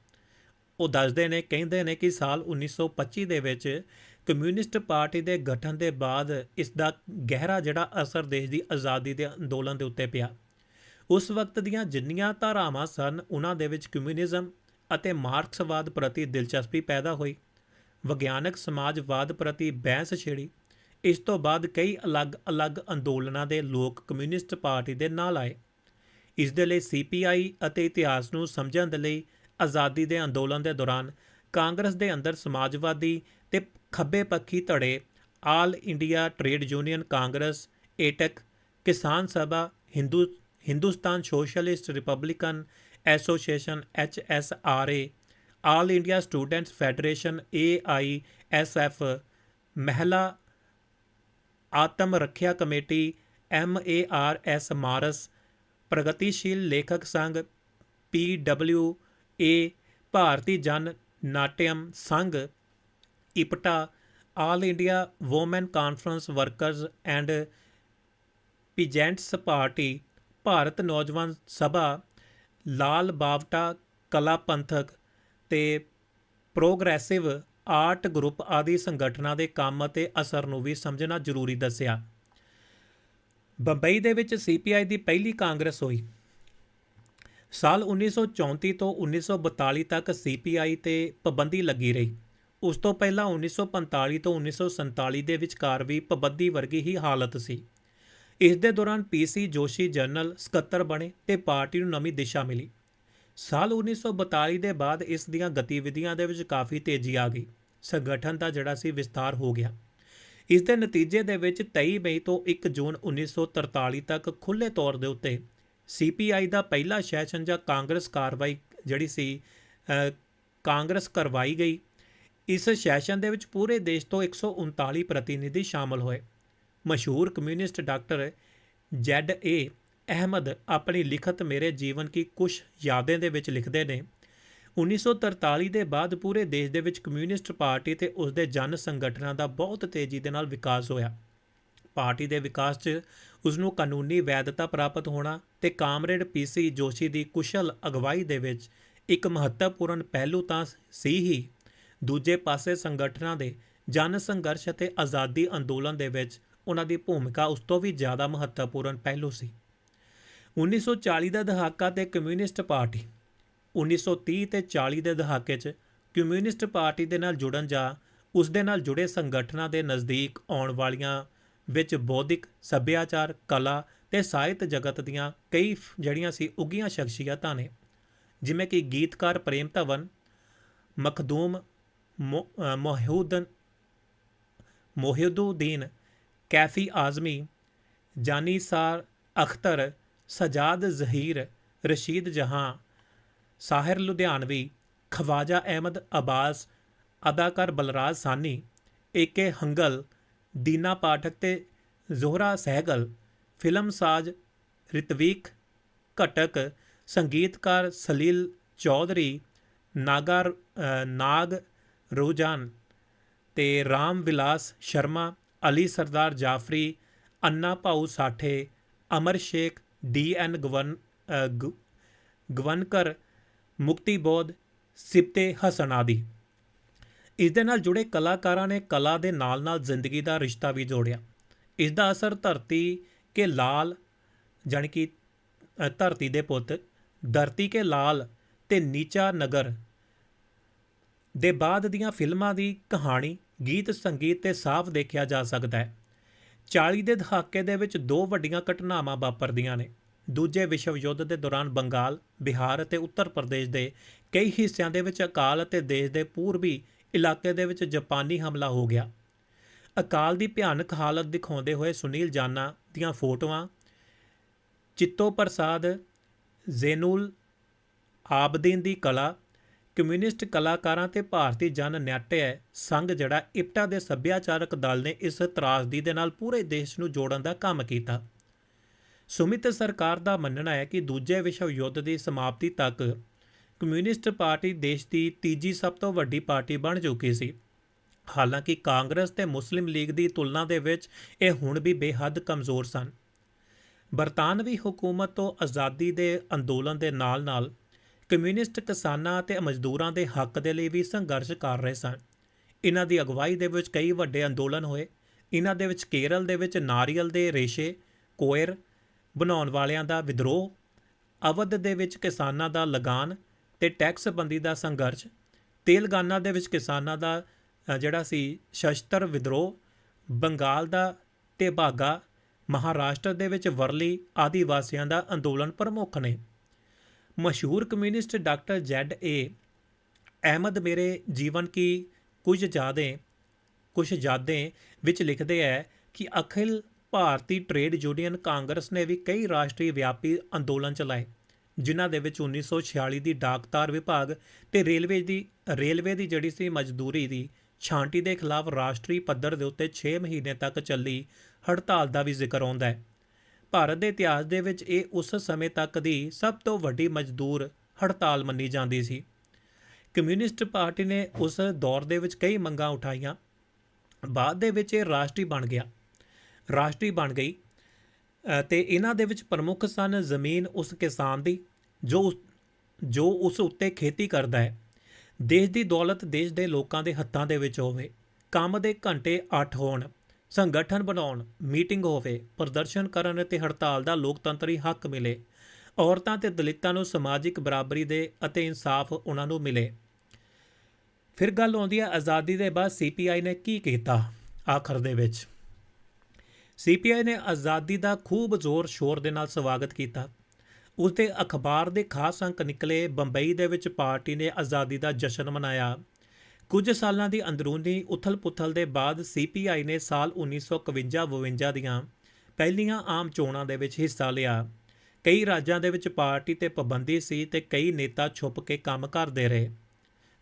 ਉਹ ਦੱਸਦੇ ਨੇ, ਕਹਿੰਦੇ ਨੇ ਕਿ ਸਾਲ 1925 ਦੇ ਵਿੱਚ ਕਮਿਊਨਿਸਟ ਪਾਰਟੀ ਦੇ ਗਠਨ ਦੇ ਬਾਅਦ ਇਸ ਦਾ ਗਹਿਰਾ ਜਿਹੜਾ ਅਸਰ ਦੇਸ਼ ਦੀ ਆਜ਼ਾਦੀ ਦੇ ਅੰਦੋਲਨ ਦੇ ਉੱਤੇ ਪਿਆ। ਉਸ ਵਕਤ ਦੀਆਂ ਜਿੰਨੀਆਂ ਧਾਰਾਵਾਂ ਸਨ, ਉਹਨਾਂ ਦੇ ਵਿੱਚ ਕਮਿਊਨਿਜ਼ਮ ਅਤੇ ਮਾਰਕਸਵਾਦ ਪ੍ਰਤੀ ਦਿਲਚਸਪੀ ਪੈਦਾ ਹੋਈ। ਵਿਗਿਆਨਕ ਸਮਾਜਵਾਦ ਪ੍ਰਤੀ ਬਹਿਸ ਛੇੜੀ। ਇਸ ਤੋਂ ਬਾਅਦ ਕਈ ਅਲੱਗ-ਅਲੱਗ ਅੰਦੋਲਨਾਂ ਦੇ ਲੋਕ ਕਮਿਊਨਿਸਟ ਪਾਰਟੀ ਦੇ ਨਾਲ ਆਏ। ਇਸ ਦੇ ਲਈ ਸੀਪੀਆਈ ਅਤੇ ਇਤਿਹਾਸ ਨੂੰ ਸਮਝਣ ਦੇ ਲਈ ਆਜ਼ਾਦੀ ਦੇ ਅੰਦੋਲਨ ਦੇ ਦੌਰਾਨ ਕਾਂਗਰਸ ਦੇ ਅੰਦਰ ਸਮਾਜਵਾਦੀ ਤੇ ਖੱਬੇ ਪੱਖੀ ਧੜੇ, all India trade union congress, AITUC, Kisan Sabha, Hindu, Hindustan socialist republican association HSRA all India students federation A I S AISF Mahila Atma Raksha committee M A R MARS MARS, Pragatisheel Lekhak Sangh P W A, Bharatiya Jan Natya Sangh, IPTA, all India women conference workers and peasants party, Bharat Naujawan Sabha, ਲਾਲ ਬਾਵਟਾ ਕਲਾ ਪੰਥਕ ਤੇ ਪ੍ਰੋਗਰੈਸਿਵ ਆਰਟ ਗਰੁੱਪ ਆਦਿ ਸੰਗਠਨਾਂ ਦੇ ਕੰਮ ਅਤੇ ਅਸਰ ਨੂੰ ਵੀ ਸਮਝਣਾ ਜ਼ਰੂਰੀ ਦੱਸਿਆ। ਬੰਬਈ ਦੇ ਵਿੱਚ ਸੀਪੀਆਈ ਦੀ ਪਹਿਲੀ ਕਾਂਗਰਸ ਹੋਈ। ਸਾਲ 1934 ਤੋਂ 1942 ਤੱਕ ਸੀਪੀਆਈ ਤੇ ਪਾਬੰਦੀ ਲੱਗੀ ਰਹੀ। ਉਸ ਤੋਂ ਪਹਿਲਾਂ 1945 ਤੋਂ 1947 ਦੇ ਵਿਚਕਾਰ ਵੀ ਪਾਬੰਦੀ ਵਰਗੀ ਹੀ ਹਾਲਤ ਸੀ। ਇਸ ਦੇ ਦੌਰਾਨ ਪੀਸੀ ਜੋਸ਼ੀ ਜਨਰਲ ਸਕੱਤਰ ਬਣੇ ਤੇ ਪਾਰਟੀ ਨੂੰ ਨਵੀਂ ਦਿਸ਼ਾ ਮਿਲੀ। ਸਾਲ 1942 ਦੇ ਬਾਅਦ ਇਸ ਦੀਆਂ ਗਤੀਵਿਧੀਆਂ ਦੇ ਵਿੱਚ ਕਾਫੀ ਤੇਜ਼ੀ ਆ ਗਈ। ਸੰਗਠਨ ਦਾ ਜਿਹੜਾ ਸੀ ਵਿਸਤਾਰ ਹੋ ਗਿਆ। ਇਸ ਦੇ ਨਤੀਜੇ ਦੇ ਵਿੱਚ 23 ਮਈ ਤੋਂ 1 ਜੂਨ 1943 ਤੱਕ ਖੁੱਲੇ ਤੌਰ ਦੇ ਉੱਤੇ ਸੀਪੀਆਈ ਦਾ ਪਹਿਲਾ ਸੈਸ਼ਨ ਜਾਂ ਕਾਂਗਰਸ ਕਾਰਵਾਈ ਜਿਹੜੀ ਸੀ ਕਾਂਗਰਸ ਕਰਵਾਈ ਗਈ। ਇਸ ਸੈਸ਼ਨ ਦੇ ਵਿੱਚ ਪੂਰੇ ਦੇਸ਼ ਤੋਂ 139 ਪ੍ਰਤੀਨਿਧੀ ਸ਼ਾਮਲ ਹੋਏ। ਮਸ਼ਹੂਰ communist doctor Z A Ahmad ਆਪਣੀ ਲਿਖਤ ਮੇਰੇ ਜੀਵਨ ਕੀ ਕੁਝ ਯਾਦਾਂ ਦੇ ਵਿੱਚ ਲਿਖਦੇ ਨੇ 1943 ਦੇ ਬਾਅਦ ਪੂਰੇ ਦੇਸ਼ ਦੇ ਵਿੱਚ ਕਮਿਊਨਿਸਟ ਪਾਰਟੀ ਤੇ ਉਸ ਦੇ ਜਨ ਸੰਗਠਨਾਂ ਦਾ ਬਹੁਤ ਤੇਜ਼ੀ ਦੇ ਨਾਲ ਵਿਕਾਸ ਹੋਇਆ। ਪਾਰਟੀ ਦੇ ਵਿਕਾਸ 'ਚ ਉਸ ਨੂੰ ਕਾਨੂੰਨੀ ਵੈਧਤਾ ਪ੍ਰਾਪਤ ਹੋਣਾ ਤੇ ਕਾਮਰੇਡ ਪੀਸੀ ਜੋਸ਼ੀ ਦੀ ਕੁਸ਼ਲ ਅਗਵਾਈ ਦੇ ਵਿੱਚ ਇੱਕ ਮਹੱਤਵਪੂਰਨ ਪਹਿਲੂ ਤਾਂ ਸੀ ਹੀ। ਦੂਜੇ ਪਾਸੇ ਸੰਗਠਨਾਂ ਦੇ ਜਨ ਸੰਘਰਸ਼ ਅਤੇ ਆਜ਼ਾਦੀ ਅੰਦੋਲਨ ਦੇ ਵਿੱਚ ਉਹਨਾਂ ਦੀ ਭੂਮਿਕਾ ਉਸ ਤੋਂ ਵੀ ਜ਼ਿਆਦਾ ਮਹੱਤਵਪੂਰਨ ਪਹਿਲੂ ਸੀ। 1940 ਦਾ ਦਹਾਕਾ ਤੇ ਕਮਿਊਨਿਸਟ ਪਾਰਟੀ 1930 ਤੇ 40 ਦੇ ਦਹਾਕੇ 'ਚ ਕਮਿਊਨਿਸਟ ਪਾਰਟੀ ਦੇ ਨਾਲ ਜੁੜਨ ਜਾਂ ਉਸ ਦੇ ਨਾਲ ਜੁੜੇ ਸੰਗਠਨਾਂ ਦੇ ਨਜ਼ਦੀਕ ਆਉਣ ਵਾਲੀਆਂ ਵਿੱਚ ਬੌਧਿਕ ਸੱਭਿਆਚਾਰ, ਕਲਾ ਤੇ ਸਾਹਿਤ ਜਗਤ ਦੀਆਂ ਕਈ ਜਿਹੜੀਆਂ ਸੀ ਉੱਗੀਆਂ ਸ਼ਖਸੀਅਤਾਂ ਨੇ। ਜਿਵੇਂ ਕਿ ਗੀਤਕਾਰ ਪ੍ਰੇਮ ਧਵਨ ਮਖਦੂਮ ਮੋ- ਅ, ਮੋਹਿਉਦਨ ਮੋਹਿਉਦੁਦੀਨ ਕੈਫੀ ਆਜ਼ਮੀ ਜਾਨੀਸਾਰ ਅਖਤਰ ਸਜਾਦ ਜ਼ਹੀਰ ਰਸ਼ੀਦ ਜਹਾਂ ਸਾਹਿਰ ਲੁਧਿਆਣਵੀ ਖਵਾਜਾ ਅਹਿਮਦ ਅਬਾਸ ਅਦਾਕਾਰ ਬਲਰਾਜ ਸਾਨੀ ਏਕੇ ਹੰਗਲ ਦੀਨਾ ਪਾਠਕ ਤੇ ਜ਼ੋਹਰਾ ਸਹਿਗਲ ਫਿਲਮ ਸਾਜ਼ ਰਿਤਵੀਕ ਘਟਕ ਸੰਗੀਤਕਾਰ ਸਲੀਲ ਚੌਧਰੀ ਨਾਗਰ ਨਾਗ ਰੋਜਾਨ ਤੇ ਰਾਮ ਵਿਲਾਸ ਸ਼ਰਮਾ ਅਲੀ ਸਰਦਾਰ ਜਾਫਰੀ ਅੰਨਾ ਭਾਊ ਸਾਠੇ ਅਮਰ ਸ਼ੇਖ ਡੀ ਐਨ ਗਵਨ ਅ, ਗਵਨਕਰ ਮੁਕਤੀ ਬੋਧ ਸਿਪਤੇ ਹਸਨ ਆਦਿ। ਇਸ ਦੇ ਨਾਲ ਜੁੜੇ ਕਲਾਕਾਰਾਂ ਨੇ ਕਲਾ ਦੇ ਨਾਲ-ਨਾਲ ਜ਼ਿੰਦਗੀ ਦਾ ਰਿਸ਼ਤਾ ਵੀ ਜੋੜਿਆ। ਇਸ ਦਾ ਅਸਰ ਧਰਤੀ ਕੇ ਲਾਲ ਜਾਣੀ ਕਿ ਧਰਤੀ ਦੇ ਪੁੱਤ, ਧਰਤੀ ਕੇ ਲਾਲ ਤੇ ਨੀਚਾ ਨਗਰ ਦੇ ਬਾਅਦ ਦੀਆਂ ਫਿਲਮਾਂ ਦੀ ਕਹਾਣੀ, ਗੀਤ, ਸੰਗੀਤ ਤੇ ਸਾਫ਼ ਦੇਖਿਆ ਜਾ ਸਕਦਾ ਹੈ। 40 ਦੇ ਦਹਾਕੇ ਦੇ ਵਿੱਚ ਦੋ ਵੱਡੀਆਂ ਘਟਨਾਵਾਂ ਵਾਪਰਦੀਆਂ ਨੇ। ਦੂਜੇ ਵਿਸ਼ਵ ਯੁੱਧ ਦੇ ਦੌਰਾਨ ਬੰਗਾਲ, ਬਿਹਾਰ ਅਤੇ ਉੱਤਰ ਪ੍ਰਦੇਸ਼ ਦੇ ਕਈ ਹਿੱਸਿਆਂ ਦੇ ਵਿੱਚ ਅਕਾਲ ਅਤੇ ਦੇਸ਼ ਦੇ ਪੂਰਬੀ ਇਲਾਕੇ ਦੇ ਵਿੱਚ ਜਾਪਾਨੀ ਹਮਲਾ ਹੋ ਗਿਆ। ਅਕਾਲ ਦੀ ਭਿਆਨਕ ਹਾਲਤ ਦਿਖਾਉਂਦੇ ਹੋਏ ਸੁਨੀਲ ਜਾਨਾ ਦੀਆਂ ਫੋਟੋਆਂ, ਚਿੱਤੋ ਪ੍ਰਸਾਦ, ਜ਼ੈਨੂਲ ਆਬਦੀਨ ਦੀ ਕਲਾ, ਕਮਿਊਨਿਸਟ ਕਲਾਕਾਰਾਂ ਤੇ ਭਾਰਤੀ ਜਨ ਨਾਟਯ ਸੰਘ ਜਿਹੜਾ ਇਪਟਾ ਦੇ ਸੱਭਿਆਚਾਰਕ ਦਲ ਨੇ ਇਸ ਤਰਾਸਦੀ ਦੇ ਨਾਲ ਪੂਰੇ ਦੇਸ਼ ਨੂੰ ਜੋੜਨ ਦਾ ਕੰਮ ਕੀਤਾ। ਸੁਮਿਤ ਸਰਕਾਰ ਦਾ ਮੰਨਣਾ ਹੈ ਕਿ ਦੂਜੇ ਵਿਸ਼ਵ ਯੁੱਧ ਦੀ ਸਮਾਪਤੀ ਤੱਕ ਕਮਿਊਨਿਸਟ ਪਾਰਟੀ ਦੇਸ਼ ਦੀ ਤੀਜੀ ਸਭ ਤੋਂ ਵੱਡੀ ਪਾਰਟੀ ਬਣ ਚੁੱਕੀ ਸੀ। ਹਾਲਾਂਕਿ ਕਾਂਗਰਸ ਤੇ ਮੁਸਲਿਮ ਲੀਗ ਦੀ ਤੁਲਨਾ ਦੇ ਵਿੱਚ ਇਹ ਹੁਣ ਵੀ ਬੇਹੱਦ ਕਮਜ਼ੋਰ ਸਨ। ਬਰਤਾਨਵੀ ਹਕੂਮਤ ਤੋਂ ਆਜ਼ਾਦੀ ਦੇ ਅੰਦੋਲਨ ਦੇ ਨਾਲ-ਨਾਲ ਕਮਿਊਨਿਸਟ ਕਿਸਾਨਾਂ ਅਤੇ ਮਜ਼ਦੂਰਾਂ ਦੇ ਹੱਕ ਦੇ ਲਈ ਵੀ ਸੰਘਰਸ਼ ਕਰ ਰਹੇ ਸਨ। ਇਹਨਾਂ ਦੀ ਅਗਵਾਈ ਦੇ ਵਿੱਚ ਕਈ ਵੱਡੇ ਅੰਦੋਲਨ ਹੋਏ। ਇਹਨਾਂ ਦੇ ਵਿੱਚ ਕੇਰਲ ਦੇ ਵਿੱਚ ਨਾਰੀਅਲ ਦੇ ਰੇਸ਼ੇ, ਕੋਇਰ ਬਣਾਉਣ ਵਾਲਿਆਂ ਦਾ ਵਿਦਰੋਹ, ਅਵਧ ਦੇ ਵਿੱਚ ਕਿਸਾਨਾਂ ਦਾ ਲਗਾਨ ਤੇ ਟੈਕਸ ਬੰਦੀ ਦਾ ਸੰਘਰਸ਼, ਤੇਲੰਗਾਨਾ ਦੇ ਵਿੱਚ ਕਿਸਾਨਾਂ ਦਾ ਜਿਹੜਾ ਸੀ ਸ਼ਸਤਰ ਵਿਦਰੋਹ, ਬੰਗਾਲ ਦਾ ਤੇ ਬਾਗਾ ਮਹਾਰਾਸ਼ਟਰ ਦੇ ਵਿੱਚ ਵਰਲੀ ਆਦੀਵਾਸੀਆਂ ਦਾ ਅੰਦੋਲਨ ਪ੍ਰਮੁੱਖ ਨੇ। ਮਸ਼ਹੂਰ communist doctor Z A Ahmad ਮੇਰੇ ਜੀਵਨ ਕੀ ਕੁਝ ਜਾਦੇ ਕੁਝ ਜਾਦੇ ਵਿੱਚ ਲਿਖਦੇ ਹੈ ਕਿ Akhil Bharatiya trade union Congress ਨੇ ਵੀ ਕਈ ਰਾਸ਼ਟਰੀ ਵਿਆਪੀ ਅੰਦੋਲਨ ਚਲਾਏ, ਜਿਨ੍ਹਾਂ ਦੇ ਵਿੱਚ 1946 ਦੀ ਡਾਕਤਾਰ ਵਿਭਾਗ ਤੇ ਰੇਲਵੇ ਦੀ ਰੇਲਵੇ ਦੀ ਜਿਹੜੀ ਸੀ ਮਜ਼ਦੂਰੀ ਦੀ ਛਾਂਟੀ ਦੇ ਖਿਲਾਫ ਰਾਸ਼ਟਰੀ ਪੱਧਰ ਦੇ ਉੱਤੇ 6 ਮਹੀਨੇ ਤੱਕ ਚੱਲੀ ਹੜਤਾਲ ਦਾ ਵੀ ਜ਼ਿਕਰ ਆਉਂਦਾ ਹੈ। ਭਾਰਤ ਦੇ ਇਤਿਹਾਸ ਦੇ ਵਿੱਚ ਇਹ ਉਸ ਸਮੇਂ ਤੱਕ ਦੀ ਸਭ ਤੋਂ ਵੱਡੀ ਮਜ਼ਦੂਰ ਹੜਤਾਲ ਮੰਨੀ ਜਾਂਦੀ ਸੀ। ਕਮਿਊਨਿਸਟ ਪਾਰਟੀ ਨੇ ਉਸ ਦੌਰ ਦੇ ਵਿੱਚ ਕਈ ਮੰਗਾਂ ਉਠਾਈਆਂ। ਬਾਅਦ ਦੇ ਵਿੱਚ ਇਹ ਰਾਸ਼ਟਰੀ ਬਣ ਗਿਆ। ਰਾਸ਼ਟਰੀ ਬਣ ਗਈ ਅ, ਤੇ ਇਹਨਾਂ ਦੇ ਵਿੱਚ ਪ੍ਰਮੁੱਖ ਸਨ ਜ਼ਮੀਨ ਉਸ ਕਿਸਾਨ ਦੀ ਜੋ ਉਸ- ਜੋ ਉਸ ਉੱਤੇ ਖੇਤੀ ਕਰਦਾ ਹੈ। ਦੇਸ਼ ਦੀ ਦੌਲਤ ਦੇਸ਼ ਦੇ ਲੋਕਾਂ ਦੇ ਹੱਥਾਂ ਦੇ ਵਿੱਚ ਹੋਵੇ, ਕੰਮ ਦੇ ਘੰਟੇ 8 ਹੋਣ, ਸੰਗਠਨ ਬਣਾਉਣ, ਮੀਟਿੰਗ ਹੋਵੇ, ਪ੍ਰਦਰਸ਼ਨ ਕਰਨ ਅਤੇ ਹੜਤਾਲ ਦਾ ਲੋਕਤੰਤਰੀ ਹੱਕ ਮਿਲੇ, ਔਰਤਾਂ ਤੇ ਦਲਿਤਾਂ ਨੂੰ ਸਮਾਜਿਕ ਬਰਾਬਰੀ ਦੇ ਅਤੇ ਇਨਸਾਫ ਉਹਨਾਂ ਨੂੰ ਮਿਲੇ। ਫਿਰ ਗੱਲ ਆਉਂਦੀ ਹੈ ਆਜ਼ਾਦੀ ਦੇ ਬਾਅਦ ਸੀਪੀਆਈ ਨੇ ਕੀ ਕੀਤਾ? ਆਖਰ ਦੇ ਵਿੱਚ। ਸੀਪੀਆਈ ਨੇ ਆਜ਼ਾਦੀ ਦਾ ਖੂਬ ਜ਼ੋਰ ਸ਼ੋਰ ਦੇ ਨਾਲ ਸਵਾਗਤ ਕੀਤਾ। ਉਸ ਦੇ ਅਖਬਾਰ ਦੇ ਖਾਸ ਅੰਕ ਨਿਕਲੇ ਬੰਬਈ ਦੇ ਵਿੱਚ ਪਾਰਟੀ ਨੇ ਆਜ਼ਾਦੀ ਦਾ ਜਸ਼ਨ ਮਨਾਇਆ। ਕੁਝ ਸਾਲਾਂ ਦੀ ਅੰਦਰੂਨੀ ਉਥਲ-ਪੁਥਲ ਦੇ ਬਾਅਦ ਸੀਪੀਆਈ ਨੇ ਸਾਲ 1951-52 ਦੀਆਂ ਪਹਿਲੀਆਂ ਆਮ ਚੋਣਾਂ ਦੇ ਵਿੱਚ ਹਿੱਸਾ ਲਿਆ। ਕਈ ਰਾਜਾਂ ਦੇ ਵਿੱਚ ਪਾਰਟੀ ਤੇ ਪਾਬੰਦੀ ਸੀ ਤੇ ਕਈ ਨੇਤਾ ਛੁਪ ਕੇ ਕੰਮ ਕਰਦੇ ਰਹੇ।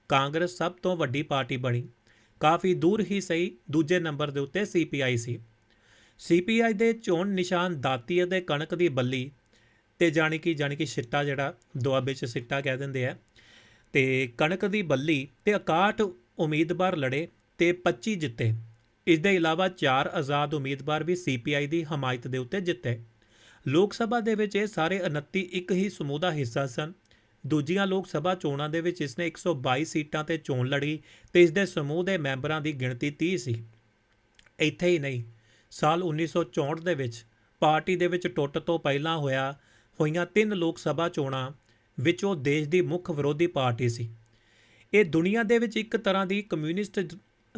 ਕਾਂਗਰਸ ਸਭ ਤੋਂ ਵੱਡੀ ਪਾਰਟੀ ਬਣੀ। ਕਾਫੀ ਦੂਰ ਹੀ ਸਹੀ ਦੂਜੇ ਨੰਬਰ ਦੇ ਉੱਤੇ ਸੀਪੀਆਈ ਸੀ। ਸੀਪੀਆਈ ਦੇ ਚੋਣ ਨਿਸ਼ਾਨ ਦਾਤੀ ਅਤੇ ਕਣਕ ਦੀ ਬੱਲੀ ਤੇ ਜਾਣੀ ਕਿ ਜਾਣੀ ਕਿ ਸਿੱਟਾ ਜਿਹੜਾ ਦੁਆਬੇ 'ਚ ਸਿੱਟਾ ਕਹਿ ਦਿੰਦੇ ਆ। ਤੇ ਕਣਕ ਦੀ ਬੱਲੀ ਤੇ 61 ਉਮੀਦਵਾਰ ਲੜੇ ਤੇ 25 ਜਿੱਤੇ। ਇਸ ਦੇ ਇਲਾਵਾ 4 ਆਜ਼ਾਦ ਉਮੀਦਵਾਰ ਵੀ ਸੀਪੀਆਈ ਦੀ ਹਮਾਇਤ ਦੇ ਉੱਤੇ ਜਿੱਤੇ। ਲੋਕ ਸਭਾ ਦੇ ਵਿੱਚ ਇਹ ਸਾਰੇ 29 ਇੱਕ ਹੀ ਸਮੂਹ ਦਾ ਹਿੱਸਾ ਸਨ। ਦੂਜੀਆਂ ਲੋਕ ਸਭਾ ਚੋਣਾਂ ਦੇ ਵਿੱਚ ਇਸਨੇ 122 ਸੀਟਾਂ ਤੇ ਚੋਣ ਲੜੀ ਤੇ ਇਸ ਦੇ ਸਮੂਹ ਦੇ ਮੈਂਬਰਾਂ ਦੀ ਗਿਣਤੀ 30 ਸੀ। ਇੱਥੇ ਹੀ ਨਹੀਂ, ਸਾਲ 1964 ਦੇ ਵਿੱਚ ਪਾਰਟੀ ਦੇ ਵਿੱਚ ਟੁੱਟ ਤੋਂ ਪਹਿਲਾਂ ਹੋਇਆ ਹੋਈਆਂ ਤਿੰਨ ਲੋਕ ਸਭਾ ਚੋਣਾਂ ਵਿੱਚ ਉਹ ਦੇਸ਼ ਦੀ ਮੁੱਖ ਵਿਰੋਧੀ ਪਾਰਟੀ ਸੀ। ਇਹ ਦੁਨੀਆ ਦੇ ਵਿੱਚ ਇੱਕ ਤਰ੍ਹਾਂ ਦੀ ਕਮਿਊਨਿਸਟ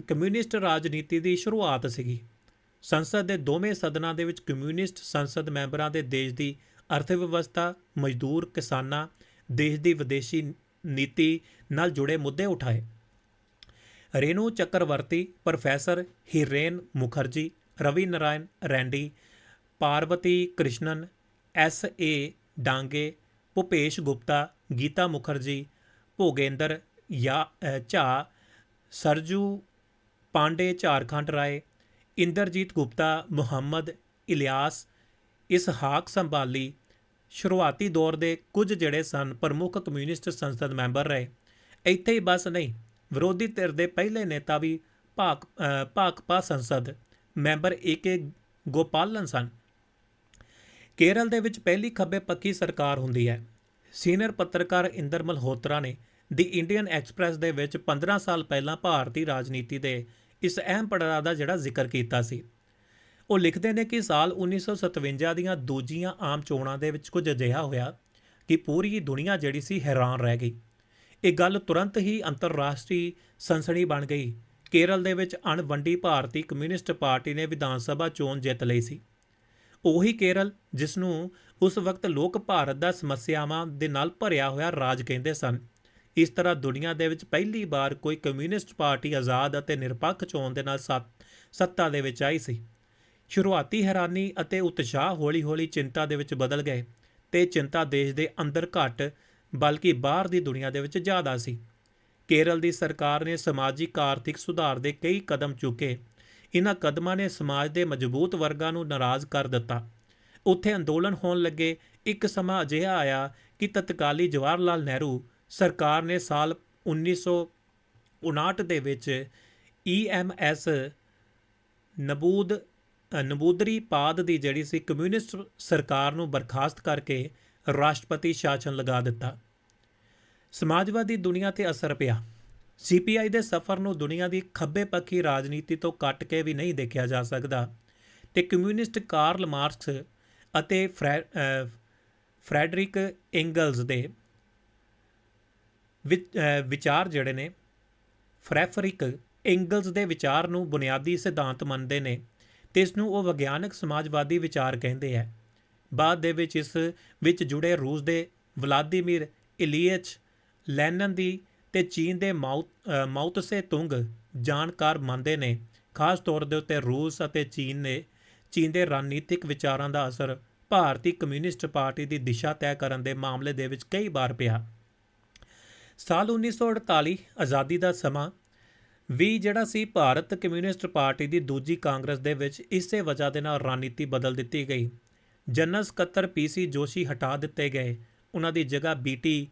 ਕਮਿਊਨਿਸਟ ਰਾਜਨੀਤੀ ਦੀ ਸ਼ੁਰੂਆਤ ਸੀਗੀ। ਸੰਸਦ ਦੇ ਦੋਵੇਂ ਸਦਨਾਂ ਦੇ ਵਿੱਚ ਕਮਿਊਨਿਸਟ ਸੰਸਦ ਮੈਂਬਰਾਂ ਦੇ ਦੇਸ਼ ਦੀ ਅਰਥ ਵਿਵਸਥਾ ਮਜ਼ਦੂਰ, ਕਿਸਾਨਾਂ, ਦੇਸ਼ ਦੀ ਵਿਦੇਸ਼ੀ ਨੀਤੀ ਨਾਲ ਜੁੜੇ ਮੁੱਦੇ ਉਠਾਏ। Renu Chakravarty professor Hiren Mukherjee, Ravi Narayan Reddy, Parvati Krishnan S A Dange, Bhupesh Gupta, Geeta Mukherjee, Bhogendra ਯਾ ਝਾ, ਸਰਜੂ ਪਾਂਡੇ ਝਾਰਖੰਡ ਰਾਏ, ਇੰਦਰਜੀਤ ਗੁਪਤਾ, ਮੁਹੰਮਦ ਇਲਿਆਸ, ਇਸਹਾਕ ਸੰਭਾਲੀ, ਸ਼ੁਰੂਆਤੀ ਦੌਰ ਦੇ ਕੁਝ ਜਿਹੜੇ ਸਨ ਪ੍ਰਮੁੱਖ ਕਮਿਊਨਿਸਟ ਸੰਸਦ ਮੈਂਬਰ ਰਹੇ। ਇੱਥੇ ਹੀ ਬਸ ਨਹੀਂ, ਵਿਰੋਧੀ ਧਿਰ ਦੇ ਪਹਿਲੇ ਨੇਤਾ ਵੀ ਭਾਕ ਭਾਕਪਾ ਸੰਸਦ ਮੈਂਬਰ ਏਕੇ ਗੋਪਾਲਨ ਸਨ। ਕੇਰਲ ਦੇ ਵਿੱਚ ਪਹਿਲੀ ਖੱਬੇ ਪੱਖੀ ਸਰਕਾਰ ਹੁੰਦੀ ਹੈ। ਸੀਨੀਅਰ ਪੱਤਰਕਾਰ ਇੰਦਰ ਮਲਹੋਤਰਾ ਨੇ ਦੀ ਇੰਡੀਅਨ ਐਕਸਪ੍ਰੈਸ ਦੇ ਵਿੱਚ 15 ਸਾਲ ਪਹਿਲਾਂ ਭਾਰਤੀ ਰਾਜਨੀਤੀ ਦੇ ਇਸ ਅਹਿਮ ਪੜਾਅ ਦਾ ਜਿਹੜਾ ਜ਼ਿਕਰ ਕੀਤਾ ਸੀ। ਉਹ ਲਿਖਦੇ ਨੇ ਕਿ ਸਾਲ 1957 ਦੀਆਂ ਦੂਜੀਆਂ ਆਮ ਚੋਣਾਂ ਦੇ ਵਿੱਚ ਕੁਝ ਅਜਿਹਾ ਹੋਇਆ ਕਿ ਪੂਰੀ ਦੁਨੀਆ ਜਿਹੜੀ ਸੀ ਹੈਰਾਨ ਰਹਿ ਗਈ। ਇਹ ਗੱਲ ਤੁਰੰਤ ਹੀ ਅੰਤਰਰਾਸ਼ਟਰੀ ਸਨਸਨੀ ਬਣ ਗਈ। ਕੇਰਲ ਦੇ ਵਿੱਚ ਅਣਵੰਡੀ ਭਾਰਤੀ ਕਮਿਊਨਿਸਟ ਪਾਰਟੀ ਨੇ ਵਿਧਾਨ ਸਭਾ ਚੋਣ ਜਿੱਤ ਲਈ ਸੀ। ਉਹੀ ਕੇਰਲ ਜਿਸ ਨੂੰ ਉਸ ਵਕਤ ਲੋਕ ਭਾਰਤ ਦਾ ਸਮੱਸਿਆਵਾਂ ਦੇ ਨਾਲ ਭਰਿਆ ਹੋਇਆ ਰਾਜ ਕਹਿੰਦੇ ਸਨ। ਇਸ ਤਰ੍ਹਾਂ ਦੁਨੀਆ ਦੇ ਵਿੱਚ ਪਹਿਲੀ ਵਾਰ ਕੋਈ ਕਮਿਊਨਿਸਟ ਪਾਰਟੀ ਆਜ਼ਾਦ ਅਤੇ ਨਿਰਪੱਖ ਚੋਣ ਦੇ ਨਾਲ ਸੱਤਾ ਦੇ ਵਿੱਚ ਆਈ ਸੀ। ਸ਼ੁਰੂਆਤੀ ਹੈਰਾਨੀ ਅਤੇ ਉਤਸ਼ਾਹ ਹੌਲੀ-ਹੌਲੀ ਚਿੰਤਾ ਦੇ ਵਿੱਚ ਬਦਲ ਗਏ ਤੇ ਚਿੰਤਾ ਦੇਸ਼ ਦੇ ਅੰਦਰ ਘੱਟ ਬਲਕਿ ਬਾਹਰ ਦੀ ਦੁਨੀਆ ਦੇ ਵਿੱਚ ਜ਼ਿਆਦਾ ਸੀ। ਕੇਰਲ ਦੀ ਸਰਕਾਰ ਨੇ ਸਮਾਜਿਕ ਆਰਥਿਕ ਸੁਧਾਰ ਦੇ ਕਈ ਕਦਮ ਚੁੱਕੇ ਇਹਨਾਂ ਕਦਮਾਂ ਨੇ ਸਮਾਜ ਦੇ ਮਜ਼ਬੂਤ ਵਰਗਾਂ ਨੂੰ ਨਾਰਾਜ਼ ਕਰ ਦਿੱਤਾ। ਉੱਥੇ ਅੰਦੋਲਨ ਹੋਣ ਲੱਗੇ, ਇੱਕ ਸਮਾਂ ਅਜਿਹਾ ਆਇਆ ਕਿ ਤਤਕਾਲੀ ਜਵਾਹਰ ਲਾਲ ਨਹਿਰੂ ਸਰਕਾਰ ਨੇ ਸਾਲ 1959 ਦੇ ਵਿੱਚ ਈਐਮਐਸ ਨਬੂਦ ਨਬੂਦਰੀ ਪਾਦ ਦੀ ਜਿਹੜੀ ਸੀ ਕਮਿਊਨਿਸਟ ਸਰਕਾਰ ਨੂੰ ਬਰਖਾਸਤ ਕਰਕੇ ਰਾਸ਼ਟਰਪਤੀ ਸ਼ਾਸਨ ਲਗਾ ਦਿੱਤਾ। ਸਮਾਜਵਾਦੀ ਦੁਨੀਆ ਤੇ ਅਸਰ ਪਿਆ। ਸੀਪੀਆਈ ਦੇ ਸਫ਼ਰ ਨੂੰ ਦੁਨੀਆ ਦੀ ਖੱਬੇ ਪੱਖੀ ਰਾਜਨੀਤੀ ਤੋਂ ਕੱਟ ਕੇ ਵੀ ਨਹੀਂ ਦੇਖਿਆ ਜਾ ਸਕਦਾ ਤੇ ਕਮਿਊਨਿਸਟ ਕਾਰਲ ਮਾਰਕਸ ਅਤੇ ਫਰੈ- ਫਰੈਡਰਿਕ ਐਂਗਲਸ ਦੇ ਵਿਚ- ਵਿਚਾਰ ਜਿਹੜੇ ਨੇ, ਫਰੈਫਰਿਕ ਐਂਗਲਸ ਦੇ ਵਿਚਾਰ ਨੂੰ ਬੁਨਿਆਦੀ ਸਿਧਾਂਤ ਮੰਨਦੇ ਨੇ ਤੇ ਇਸ ਨੂੰ ਉਹ ਵਿਗਿਆਨਕ ਸਮਾਜਵਾਦੀ ਵਿਚਾਰ ਕਹਿੰਦੇ ਹੈ ਬਾਅਦ ਦੇ ਵਿੱਚ ਇਸ ਵਿੱਚ ਜੁੜੇ ਰੂਸ ਦੇ ਵਲਾਦੀਮੀਰ ਇਲੀਅਚ ਲੈਨਨ ਦੀ ਤੇ ਚੀਨ ਦੇ ਮਾਉ ਅ, ਤੁੰਗ ਜਾਣਕਾਰ ਮੰਨਦੇ ਨੇ। ਖਾਸ ਤੌਰ ਦੇ ਉੱਤੇ ਰੂਸ ਅਤੇ ਚੀਨ ਨੇ ਚੀਨ ਦੇ ਰਣਨੀਤਿਕ ਵਿਚਾਰਾਂ ਦਾ ਅਸਰ ਭਾਰਤੀ ਕਮਿਊਨਿਸਟ ਪਾਰਟੀ ਦੀ ਦਿਸ਼ਾ ਤੈਅ ਕਰਨ ਦੇ ਮਾਮਲੇ ਦੇ ਵਿੱਚ ਕਈ ਵਾਰ ਪਿਆ। ਸਾਲ 1948 ਆਜ਼ਾਦੀ ਦਾ ਸਮਾਂ ਵੀ ਜਿਹੜਾ ਸੀ ਭਾਰਤ ਕਮਿਊਨਿਸਟ ਪਾਰਟੀ ਦੀ ਦੂਜੀ ਕਾਂਗਰਸ ਦੇ ਵਿੱਚ ਇਸੇ ਵਜ੍ਹਾ ਦੇ ਨਾਲ ਰਣਨੀਤੀ ਬਦਲ ਦਿੱਤੀ ਗਈ। ਜਨਰਲ ਸਕੱਤਰ ਪੀਸੀ ਜੋਸ਼ੀ ਹਟਾ ਦਿੱਤੇ ਗਏ। ਉਹਨਾਂ ਦੀ ਜਗ੍ਹਾ ਬੀਟੀ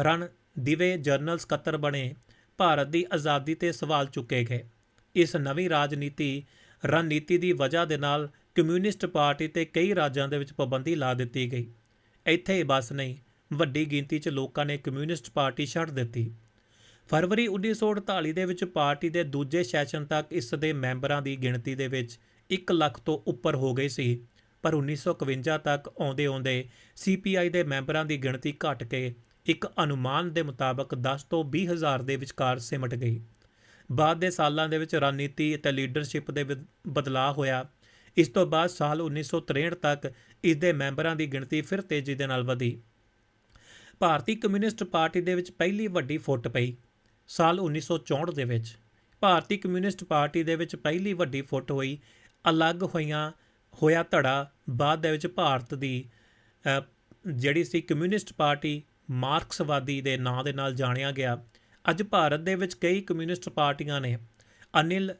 ਰਣ ਦਿਵੇ ਜਨਰਲ ਸਕੱਤਰ ਬਣੇ, ਭਾਰਤ ਦੀ ਆਜ਼ਾਦੀ ਤੇ ਸਵਾਲ ਚੁੱਕੇ ਗਏ। ਇਸ ਨਵੀਂ ਰਾਜਨੀਤੀ ਰਣਨੀਤੀ ਦੀ ਵਜ੍ਹਾ ਦੇ ਨਾਲ ਕਮਿਊਨਿਸਟ ਪਾਰਟੀ ਤੇ ਕਈ ਰਾਜਾਂ ਦੇ ਵਿੱਚ ਪਾਬੰਦੀ ਲਾ ਦਿੱਤੀ ਗਈ। ਇੱਥੇ ਹੀ ਬਸ ਨਹੀਂ, ਵੱਡੀ ਗਿਣਤੀ 'ਚ ਲੋਕਾਂ ਨੇ ਕਮਿਊਨਿਸਟ ਪਾਰਟੀ ਛੱਡ ਦਿੱਤੀ। ਫਰਵਰੀ 1948 ਦੇ ਵਿੱਚ ਪਾਰਟੀ ਦੇ ਦੂਜੇ ਸੈਸ਼ਨ ਤੱਕ ਇਸ ਦੇ ਮੈਂਬਰਾਂ ਦੀ ਗਿਣਤੀ ਦੇ ਵਿੱਚ 1 ਲੱਖ ਤੋਂ ਉੱਪਰ ਹੋ ਗਈ ਸੀ, ਪਰ 1951 ਤੱਕ ਆਉਂਦੇ-ਆਉਂਦੇ ਸੀਪੀਆਈ ਦੇ ਮੈਂਬਰਾਂ ਦੀ ਗਿਣਤੀ ਘਟ ਕੇ ਇੱਕ ਅਨੁਮਾਨ ਦੇ ਮੁਤਾਬਕ 10 ਤੋਂ 20 ਹਜ਼ਾਰ ਦੇ ਵਿਚਕਾਰ ਸਿਮਟ ਗਈ। ਬਾਅਦ ਦੇ ਸਾਲਾਂ ਦੇ ਵਿੱਚ ਰਣਨੀਤੀ ਅਤੇ ਲੀਡਰਸ਼ਿਪ ਦੇ ਵਿਦ- ਬਦਲਾਅ ਹੋਇਆ। ਇਸ ਤੋਂ ਬਾਅਦ ਸਾਲ 1963 ਤੱਕ ਇਸ ਦੇ ਮੈਂਬਰਾਂ ਦੀ ਗਿਣਤੀ ਫਿਰ ਤੇਜ਼ੀ ਦੇ ਨਾਲ ਵਧੀ। ਭਾਰਤੀ ਕਮਿਊਨਿਸਟ ਪਾਰਟੀ ਦੇ ਵਿੱਚ ਪਹਿਲੀ ਵੱਡੀ ਫੁੱਟ ਪਈ, ਸਾਲ 1964 ਦੇ ਵਿੱਚ। ਭਾਰਤੀ ਕਮਿਊਨਿਸਟ ਪਾਰਟੀ ਦੇ ਵਿੱਚ ਪਹਿਲੀ ਵੱਡੀ ਫੁੱਟ ਹੋਈ, ਅਲੱਗ ਹੋਈਆਂ, ਹੋਇਆ ਧੜਾ। ਬਾਅਦ ਦੇ ਵਿੱਚ ਭਾਰਤ ਦੀ ਜਿਹੜੀ ਸੀ ਕਮਿਊਨਿਸਟ ਪਾਰਟੀ ਮਾਰਕਸਵਾਦੀ ਦੇ ਨਾਂ ਦੇ ਨਾਲ ਜਾਣਿਆ ਗਿਆ। ਅੱਜ ਭਾਰਤ ਦੇ ਵਿੱਚ ਕਈ ਕਮਿਊਨਿਸਟ ਪਾਰਟੀਆਂ ਨੇ ਅਨਿਲ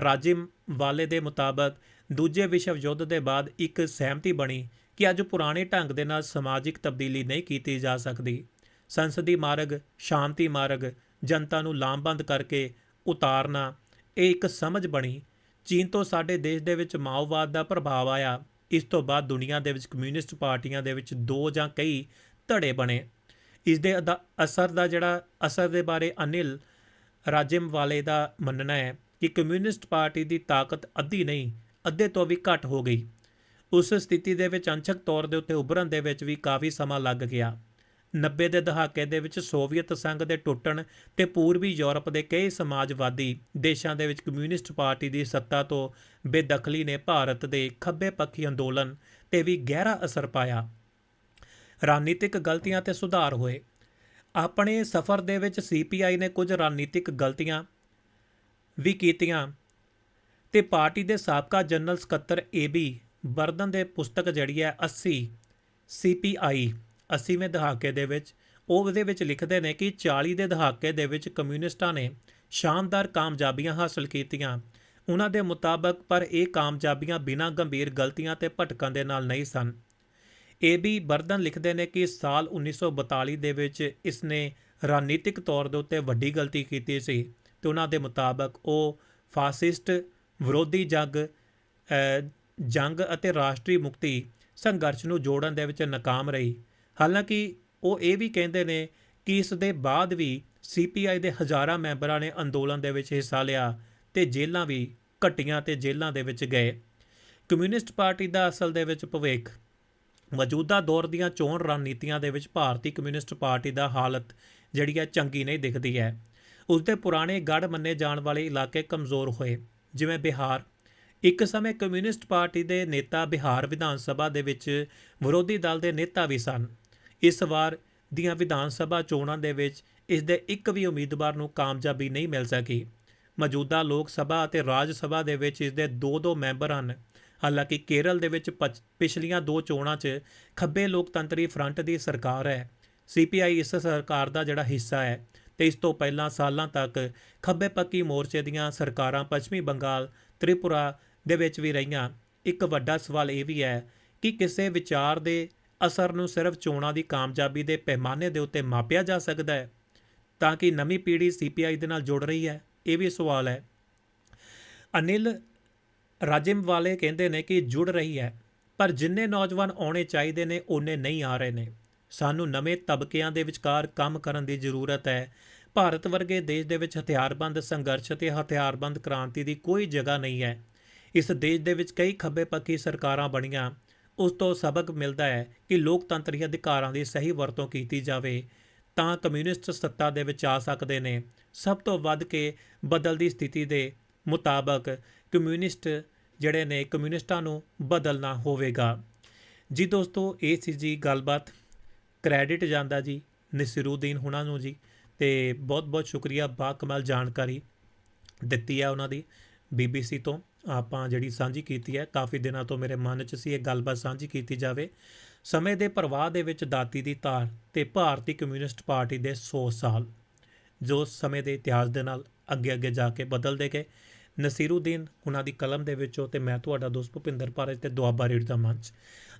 ਰਾਜਿਮ ਵਾਲੇ ਦੇ ਮੁਤਾਬਕ ਦੂਜੇ ਵਿਸ਼ਵ ਯੁੱਧ ਦੇ ਬਾਅਦ ਇੱਕ ਸਹਿਮਤੀ ਬਣੀ ਕਿ ਅੱਜ ਪੁਰਾਣੇ ਢੰਗ ਦੇ ਨਾਲ ਸਮਾਜਿਕ ਤਬਦੀਲੀ ਨਹੀਂ ਕੀਤੀ ਜਾ ਸਕਦੀ। ਸੰਸਦੀ ਮਾਰਗ, ਸ਼ਾਂਤੀ ਮਾਰਗ, ਜਨਤਾ ਨੂੰ ਲਾਮਬੰਦ ਕਰਕੇ ਉਤਾਰਨਾ, ਇਹ ਇੱਕ ਸਮਝ ਬਣੀ। ਚੀਨ ਤੋਂ ਸਾਡੇ ਦੇਸ਼ ਦੇ ਵਿੱਚ ਮਾਓਵਾਦ ਦਾ ਪ੍ਰਭਾਵ ਆਇਆ। ਇਸ ਤੋਂ ਬਾਅਦ ਦੁਨੀਆ ਦੇ ਵਿੱਚ ਕਮਿਊਨਿਸਟ ਪਾਰਟੀਆਂ ਦੇ ਵਿੱਚ ਦੋ ਜਾਂ ਕਈ ਧੜੇ ਬਣੇ। ਇਸ ਦੇ ਅਦਾ- ਅਸਰ ਦਾ ਜਿਹੜਾ, ਅਸਰ ਦੇ ਬਾਰੇ ਅਨਿਲ ਰਾਜਿਮ ਵਾਲੇ ਦਾ ਮੰਨਣਾ ਹੈ ਕਿ ਕਮਿਊਨਿਸਟ ਪਾਰਟੀ ਦੀ ਤਾਕਤ ਅੱਧੀ ਨਹੀਂ, ਅੱਧੇ ਤੋਂ ਵੀ ਘੱਟ ਹੋ ਗਈ। ਉਸ ਸਥਿਤੀ ਦੇ ਵਿੱਚ ਅੰਸ਼ਕ ਤੌਰ ਦੇ ਉੱਤੇ ਉਭਰਨ ਦੇ ਵਿੱਚ ਵੀ ਕਾਫੀ ਸਮਾਂ ਲੱਗ ਗਿਆ। 90 ਦੇ ਦਹਾਕੇ ਦੇ ਵਿੱਚ ਸੋਵੀਅਤ ਸੰਘ ਦੇ ਟੁੱਟਣ ਤੇ ਪੂਰਬੀ ਯੂਰਪ ਦੇ ਕਈ ਸਮਾਜਵਾਦੀ ਦੇਸ਼ਾਂ ਦੇ ਵਿੱਚ ਕਮਿਊਨਿਸਟ ਪਾਰਟੀ ਦੀ ਸੱਤਾ ਤੋਂ ਬੇਦਖਲੀ ਨੇ ਭਾਰਤ ਦੇ ਖੱਬੇ ਪੱਖੀ ਅੰਦੋਲਨ ਤੇ ਵੀ ਗਹਿਰਾ ਅਸਰ ਪਾਇਆ। ਰਣਨੀਤਿਕ ਗਲਤੀਆਂ ਤੇ ਸੁਧਾਰ ਹੋਏ। ਆਪਣੇ ਸਫ਼ਰ ਦੇ ਵਿੱਚ ਸੀਪੀਆਈ ਨੇ ਕੁਝ ਰਣਨੀਤਿਕ ਗਲਤੀਆਂ ਵੀ ਕੀਤੀਆਂ ਤੇ ਪਾਰਟੀ ਦੇ ਸਾਬਕਾ ਜਨਰਲ ਸਕੱਤਰ ਏਬੀ ਬਰਦਨ ਦੇ ਪੁਸਤਕ ਜਿਹੜੀ ਹੈ 80 ਸੀਪੀਆਈ 80ਵੇਂ ਦਹਾਕੇ ਦੇ ਵਿੱਚ ਉਹ ਉਹਦੇ ਵਿੱਚ ਲਿਖਦੇ ਨੇ ਕਿ 40 ਦੇ ਦਹਾਕੇ ਦੇ ਵਿੱਚ ਕਮਿਊਨਿਸਟਾਂ ਨੇ ਸ਼ਾਨਦਾਰ ਕਾਮਯਾਬੀਆਂ ਹਾਸਲ ਕੀਤੀਆਂ। ਉਹਨਾਂ ਦੇ ਮੁਤਾਬਕ ਪਰ ਇਹ ਕਾਮਯਾਬੀਆਂ ਬਿਨਾਂ ਗੰਭੀਰ ਗਲਤੀਆਂ ਤੇ ਭਟਕਾਂ ਦੇ ਨਾਲ ਨਹੀਂ ਸਨ। ਏਬੀ ਬਰਦਨ ਲਿਖਦੇ ਨੇ ਕਿ ਸਾਲ 1942 ਦੇ ਵਿੱਚ ਇਸ ਨੇ ਰਣਨੀਤਿਕ ਤੌਰ ਦੇ ਉੱਤੇ ਵੱਡੀ ਗਲਤੀ ਕੀਤੀ ਸੀ ਤੇ ਉਹਨਾਂ ਦੇ ਮੁਤਾਬਕ ਉਹ ਫਾਸਿਸਟ ਵਿਰੋਧੀ ਜੰਗ ਜੰਗ ਅਤੇ ਰਾਸ਼ਟਰੀ ਮੁਕਤੀ ਸੰਘਰਸ਼ ਨੂੰ ਜੋੜਨ ਦੇ ਵਿੱਚ ਨਾਕਾਮ ਰਹੀ। ਹਾਲਾਂਕਿ ਉਹ ਇਹ ਵੀ ਕਹਿੰਦੇ ਨੇ ਕਿ ਇਸ ਦੇ ਬਾਅਦ ਵੀ ਸੀਪੀਆਈ ਦੇ ਹਜ਼ਾਰਾਂ ਮੈਂਬਰਾਂ ਨੇ ਅੰਦੋਲਨ ਦੇ ਵਿੱਚ ਹਿੱਸਾ ਲਿਆ ਤੇ ਜੇਲ੍ਹਾਂ ਵੀ ਘਟੀਆਂ ਤੇ ਜੇਲ੍ਹਾਂ ਦੇ ਵਿੱਚ ਗਏ। ਕਮਿਊਨਿਸਟ ਪਾਰਟੀ ਦਾ ਅਸਲ ਦੇ ਵਿੱਚ ਭਵਿੱਖ ਮੌਜੂਦਾ ਦੌਰ ਦੀਆਂ ਚੋਣ ਰਣਨੀਤੀਆਂ ਦੇ ਵਿੱਚ ਭਾਰਤੀ ਕਮਿਊਨਿਸਟ ਪਾਰਟੀ ਦਾ ਹਾਲਤ ਜਿਹੜੀ ਹੈ ਚੰਗੀ ਨਹੀਂ ਦਿਖਦੀ ਹੈ। ਉਸ ਦੇ ਪੁਰਾਣੇ ਗੜ ਮੰਨੇ ਜਾਣ ਵਾਲੇ ਇਲਾਕੇ ਕਮਜ਼ੋਰ ਹੋਏ, ਜਿਵੇਂ ਬਿਹਾਰ। ਇੱਕ ਸਮੇਂ ਕਮਿਊਨਿਸਟ ਪਾਰਟੀ ਦੇ ਨੇਤਾ ਬਿਹਾਰ ਵਿਧਾਨ ਸਭਾ ਦੇ ਵਿੱਚ ਵਿਰੋਧੀ ਦਲ ਦੇ ਨੇਤਾ ਵੀ ਸਨ। ਇਸ ਵਾਰ ਦੀਆਂ ਵਿਧਾਨ ਸਭਾ ਚੋਣਾਂ ਦੇ ਵਿੱਚ ਇਸ ਦੇ ਇੱਕ ਵੀ ਉਮੀਦਵਾਰ ਨੂੰ ਕਾਮਯਾਬੀ ਨਹੀਂ ਮਿਲ ਸਕੀ। ਮੌਜੂਦਾ ਲੋਕ ਸਭਾ ਅਤੇ ਰਾਜ ਸਭਾ ਦੇ ਵਿੱਚ ਇਸ ਦੇ ਦੋ ਦੋ ਮੈਂਬਰ ਹਨ। ਹਾਲਾਂਕਿ ਕੇਰਲ ਦੇ ਵਿੱਚ ਪਛ- ਪਿਛਲੀਆਂ ਦੋ ਚੋਣਾਂ 'ਚ ਖੱਬੇ ਲੋਕਤੰਤਰੀ ਫਰੰਟ ਦੀ ਸਰਕਾਰ ਹੈ। ਸੀਪੀਆਈ ਇਸ ਸਰਕਾਰ ਦਾ ਜਿਹੜਾ ਹਿੱਸਾ ਹੈ ਤੇ ਇਸ ਤੋਂ ਪਹਿਲਾਂ ਸਾਲਾਂ ਤੱਕ ਖੱਬੇ ਪੱਕੀ ਮੋਰਚੇ ਦੀਆਂ ਸਰਕਾਰਾਂ ਪੱਛਮੀ ਬੰਗਾਲ, ਤ੍ਰਿਪੁਰਾ ਦੇ ਵਿੱਚ ਵੀ ਰਹੀਆਂ। ਇੱਕ ਵੱਡਾ ਸਵਾਲ ਇਹ ਵੀ ਹੈ ਕਿ ਕਿਸੇ ਵਿਚਾਰ ਦੇ ਅਸਰ ਨੂੰ ਸਿਰਫ ਚੋਣਾਂ ਦੀ ਕਾਮਯਾਬੀ ਦੇ ਪੈਮਾਨੇ ਦੇ ਉੱਤੇ ਮਾਪਿਆ ਜਾ ਸਕਦਾ ਹੈ ਤਾਂ ਕਿ ਨਵੀਂ ਪੀੜ੍ਹੀ ਸੀਪੀਆਈ ਦੇ ਨਾਲ ਜੁੜ ਰਹੀ ਹੈ? ਇਹ ਵੀ ਸਵਾਲ ਹੈ। ਅਨਿਲ ਰਾਜਿਮ ਵਾਲੇ ਕਹਿੰਦੇ ਨੇ ਕਿ ਜੁੜ ਰਹੀ ਹੈ, ਪਰ ਜਿੰਨੇ ਨੌਜਵਾਨ ਆਉਣੇ ਚਾਹੀਦੇ ਨੇ ਉਹਨੇ ਨਹੀਂ ਆ ਰਹੇ ਨੇ। ਸਾਨੂੰ ਨਵੇਂ ਤਬਕਿਆਂ ਦੇ ਵਿਚਕਾਰ ਕੰਮ ਕਰਨ ਦੀ ਜ਼ਰੂਰਤ ਹੈ। ਭਾਰਤ ਵਰਗੇ ਦੇਸ਼ ਦੇ ਵਿੱਚ ਹਥਿਆਰਬੰਦ ਸੰਘਰਸ਼ ਅਤੇ ਹਥਿਆਰਬੰਦ ਕ੍ਰਾਂਤੀ ਦੀ ਕੋਈ ਜਗ੍ਹਾ ਨਹੀਂ ਹੈ। ਇਸ ਦੇਸ਼ ਦੇ ਵਿੱਚ ਕਈ ਖੱਬੇ ਪੱਖੀ ਸਰਕਾਰਾਂ ਬਣੀਆਂ। ਉਸ ਤੋਂ ਸਬਕ ਮਿਲਦਾ ਹੈ ਕਿ ਲੋਕਤੰਤਰੀ ਅਧਿਕਾਰਾਂ ਦੀ ਸਹੀ ਵਰਤੋਂ ਕੀਤੀ ਜਾਵੇ, ਤਾਂ ਕਮਿਊਨਿਸਟ ਸੱਤਾ ਦੇ ਵਿੱਚ ਆ ਸਕਦੇ ਨੇ। ਸਭ ਤੋਂ ਵੱਧ ਕੇ ਬਦਲਦੀ ਸਥਿਤੀ ਦੇ ਮੁਤਾਬਕ ਕਮਿਊਨਿਸਟ ਜਿਹੜੇ ਨੇ ਕਮਿਊਨਿਸਟਾਂ ਨੂੰ ਬਦਲਣਾ ਹੋਵੇਗਾ। ਜੀ ਦੋਸਤੋ, ਇਹ ਸੀ ਜੀ ਗੱਲਬਾਤ। ਕ੍ਰੈਡਿਟ ਜਾਂਦਾ ਜੀ, ਨਸਿਰੂਦੀਨ ਹੁਣਾਂ ਨੂੰ ਜੀ, ਤੇ ਬਹੁਤ ਬਹੁਤ ਸ਼ੁਕਰੀਆ ਬਾ ਕਮਾਲ ਜਾਣਕਾਰੀ ਦਿੱਤੀ ਹੈ ਉਹਨਾਂ ਦੀ ਬੀਬੀਸੀ ਤੋਂ। ਆਪਾਂ ਜਿਹੜੀ ਸਾਂਝੀ ਕੀਤੀ ਹੈ, ਕਾਫੀ ਦਿਨਾਂ ਤੋਂ ਮੇਰੇ ਮਨ 'ਚ ਸੀ ਇਹ ਗੱਲਬਾਤ ਸਾਂਝੀ ਕੀਤੀ ਜਾਵੇ। ਸਮੇਂ ਦੇ ਪ੍ਰਵਾਹ ਦੇ ਵਿੱਚ ਦਾਤੀ ਦੀ ਧਾਰ ਤੇ ਭਾਰਤੀ ਕਮਿਊਨਿਸਟ ਪਾਰਟੀ ਦੇ 100 ਸਾਲ, ਜੋ ਸਮੇਂ ਦੇ ਇਤਿਹਾਸ ਦੇ ਨਾਲ ਅੱਗੇ ਅੱਗੇ ਜਾ ਕੇ ਬਦਲਦੇ ਗਏ। ਨਸੀਰੁਦੀਨ, ਉਹਨਾਂ ਦੀ ਕਲਮ ਦੇ ਵਿੱਚੋਂ ਤੇ ਮੈਂ ਤੁਹਾਡਾ ਦੋਸਤ ਭੁਪਿੰਦਰ ਪਾਰੇ ਤੇ ਦੁਆਬਾ ਰੇਡ ਦਾ ਮੰਚ।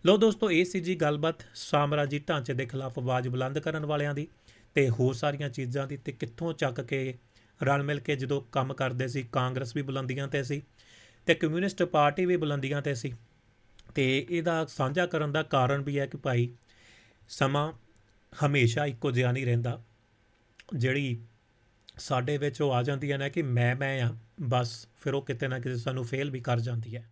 ਲੋ ਦੋਸਤੋ, ਇਹ ਸੀ ਜੀ ਗੱਲਬਾਤ ਸਾਮਰਾਜੀ ਢਾਂਚੇ ਦੇ ਖਿਲਾਫ ਆਵਾਜ਼ ਬੁਲੰਦ ਕਰਨ ਵਾਲਿਆਂ ਦੀ ਤੇ ਹੋਰ ਸਾਰੀਆਂ ਚੀਜ਼ਾਂ ਦੀ ਤੇ ਕਿੱਥੋਂ ਚੱਕ ਕੇ ਰਲ ਮਿਲ ਕੇ ਜਦੋਂ ਕੰਮ ਕਰਦੇ ਸੀ, ਕਾਂਗਰਸ ਵੀ ਬੁਲੰਦੀਆਂ ਤੇ ਸੀ ਤੇ ਕਮਿਊਨਿਸਟ ਪਾਰਟੀ ਵੀ ਬੁਲੰਦੀਆਂ ਤੇ ਸੀ। ਤੇ ਇਹਦਾ ਸਾਂਝਾ ਕਰਨ ਦਾ ਕਾਰਨ ਵੀ ਹੈ ਕਿ ਭਾਈ ਸਮਾਂ ਹਮੇਸ਼ਾ ਇੱਕੋ ਜਿਹਾ ਨਹੀਂ ਰਹਿੰਦਾ। ਜਿਹੜੀ ਸਾਡੇ ਵਿੱਚ ਉਹ ਆ ਜਾਂਦੀਆਂ ਨੇ ਕਿ ਮੈਂ ਮੈਂ ਆ। ਬਸ ਫਿਰ ਉਹ ਕਿਤੇ ਨਾ ਕਿਤੇ ਸਾਨੂੰ ਫੇਲ ਵੀ ਕਰ ਜਾਂਦੀ ਹੈ।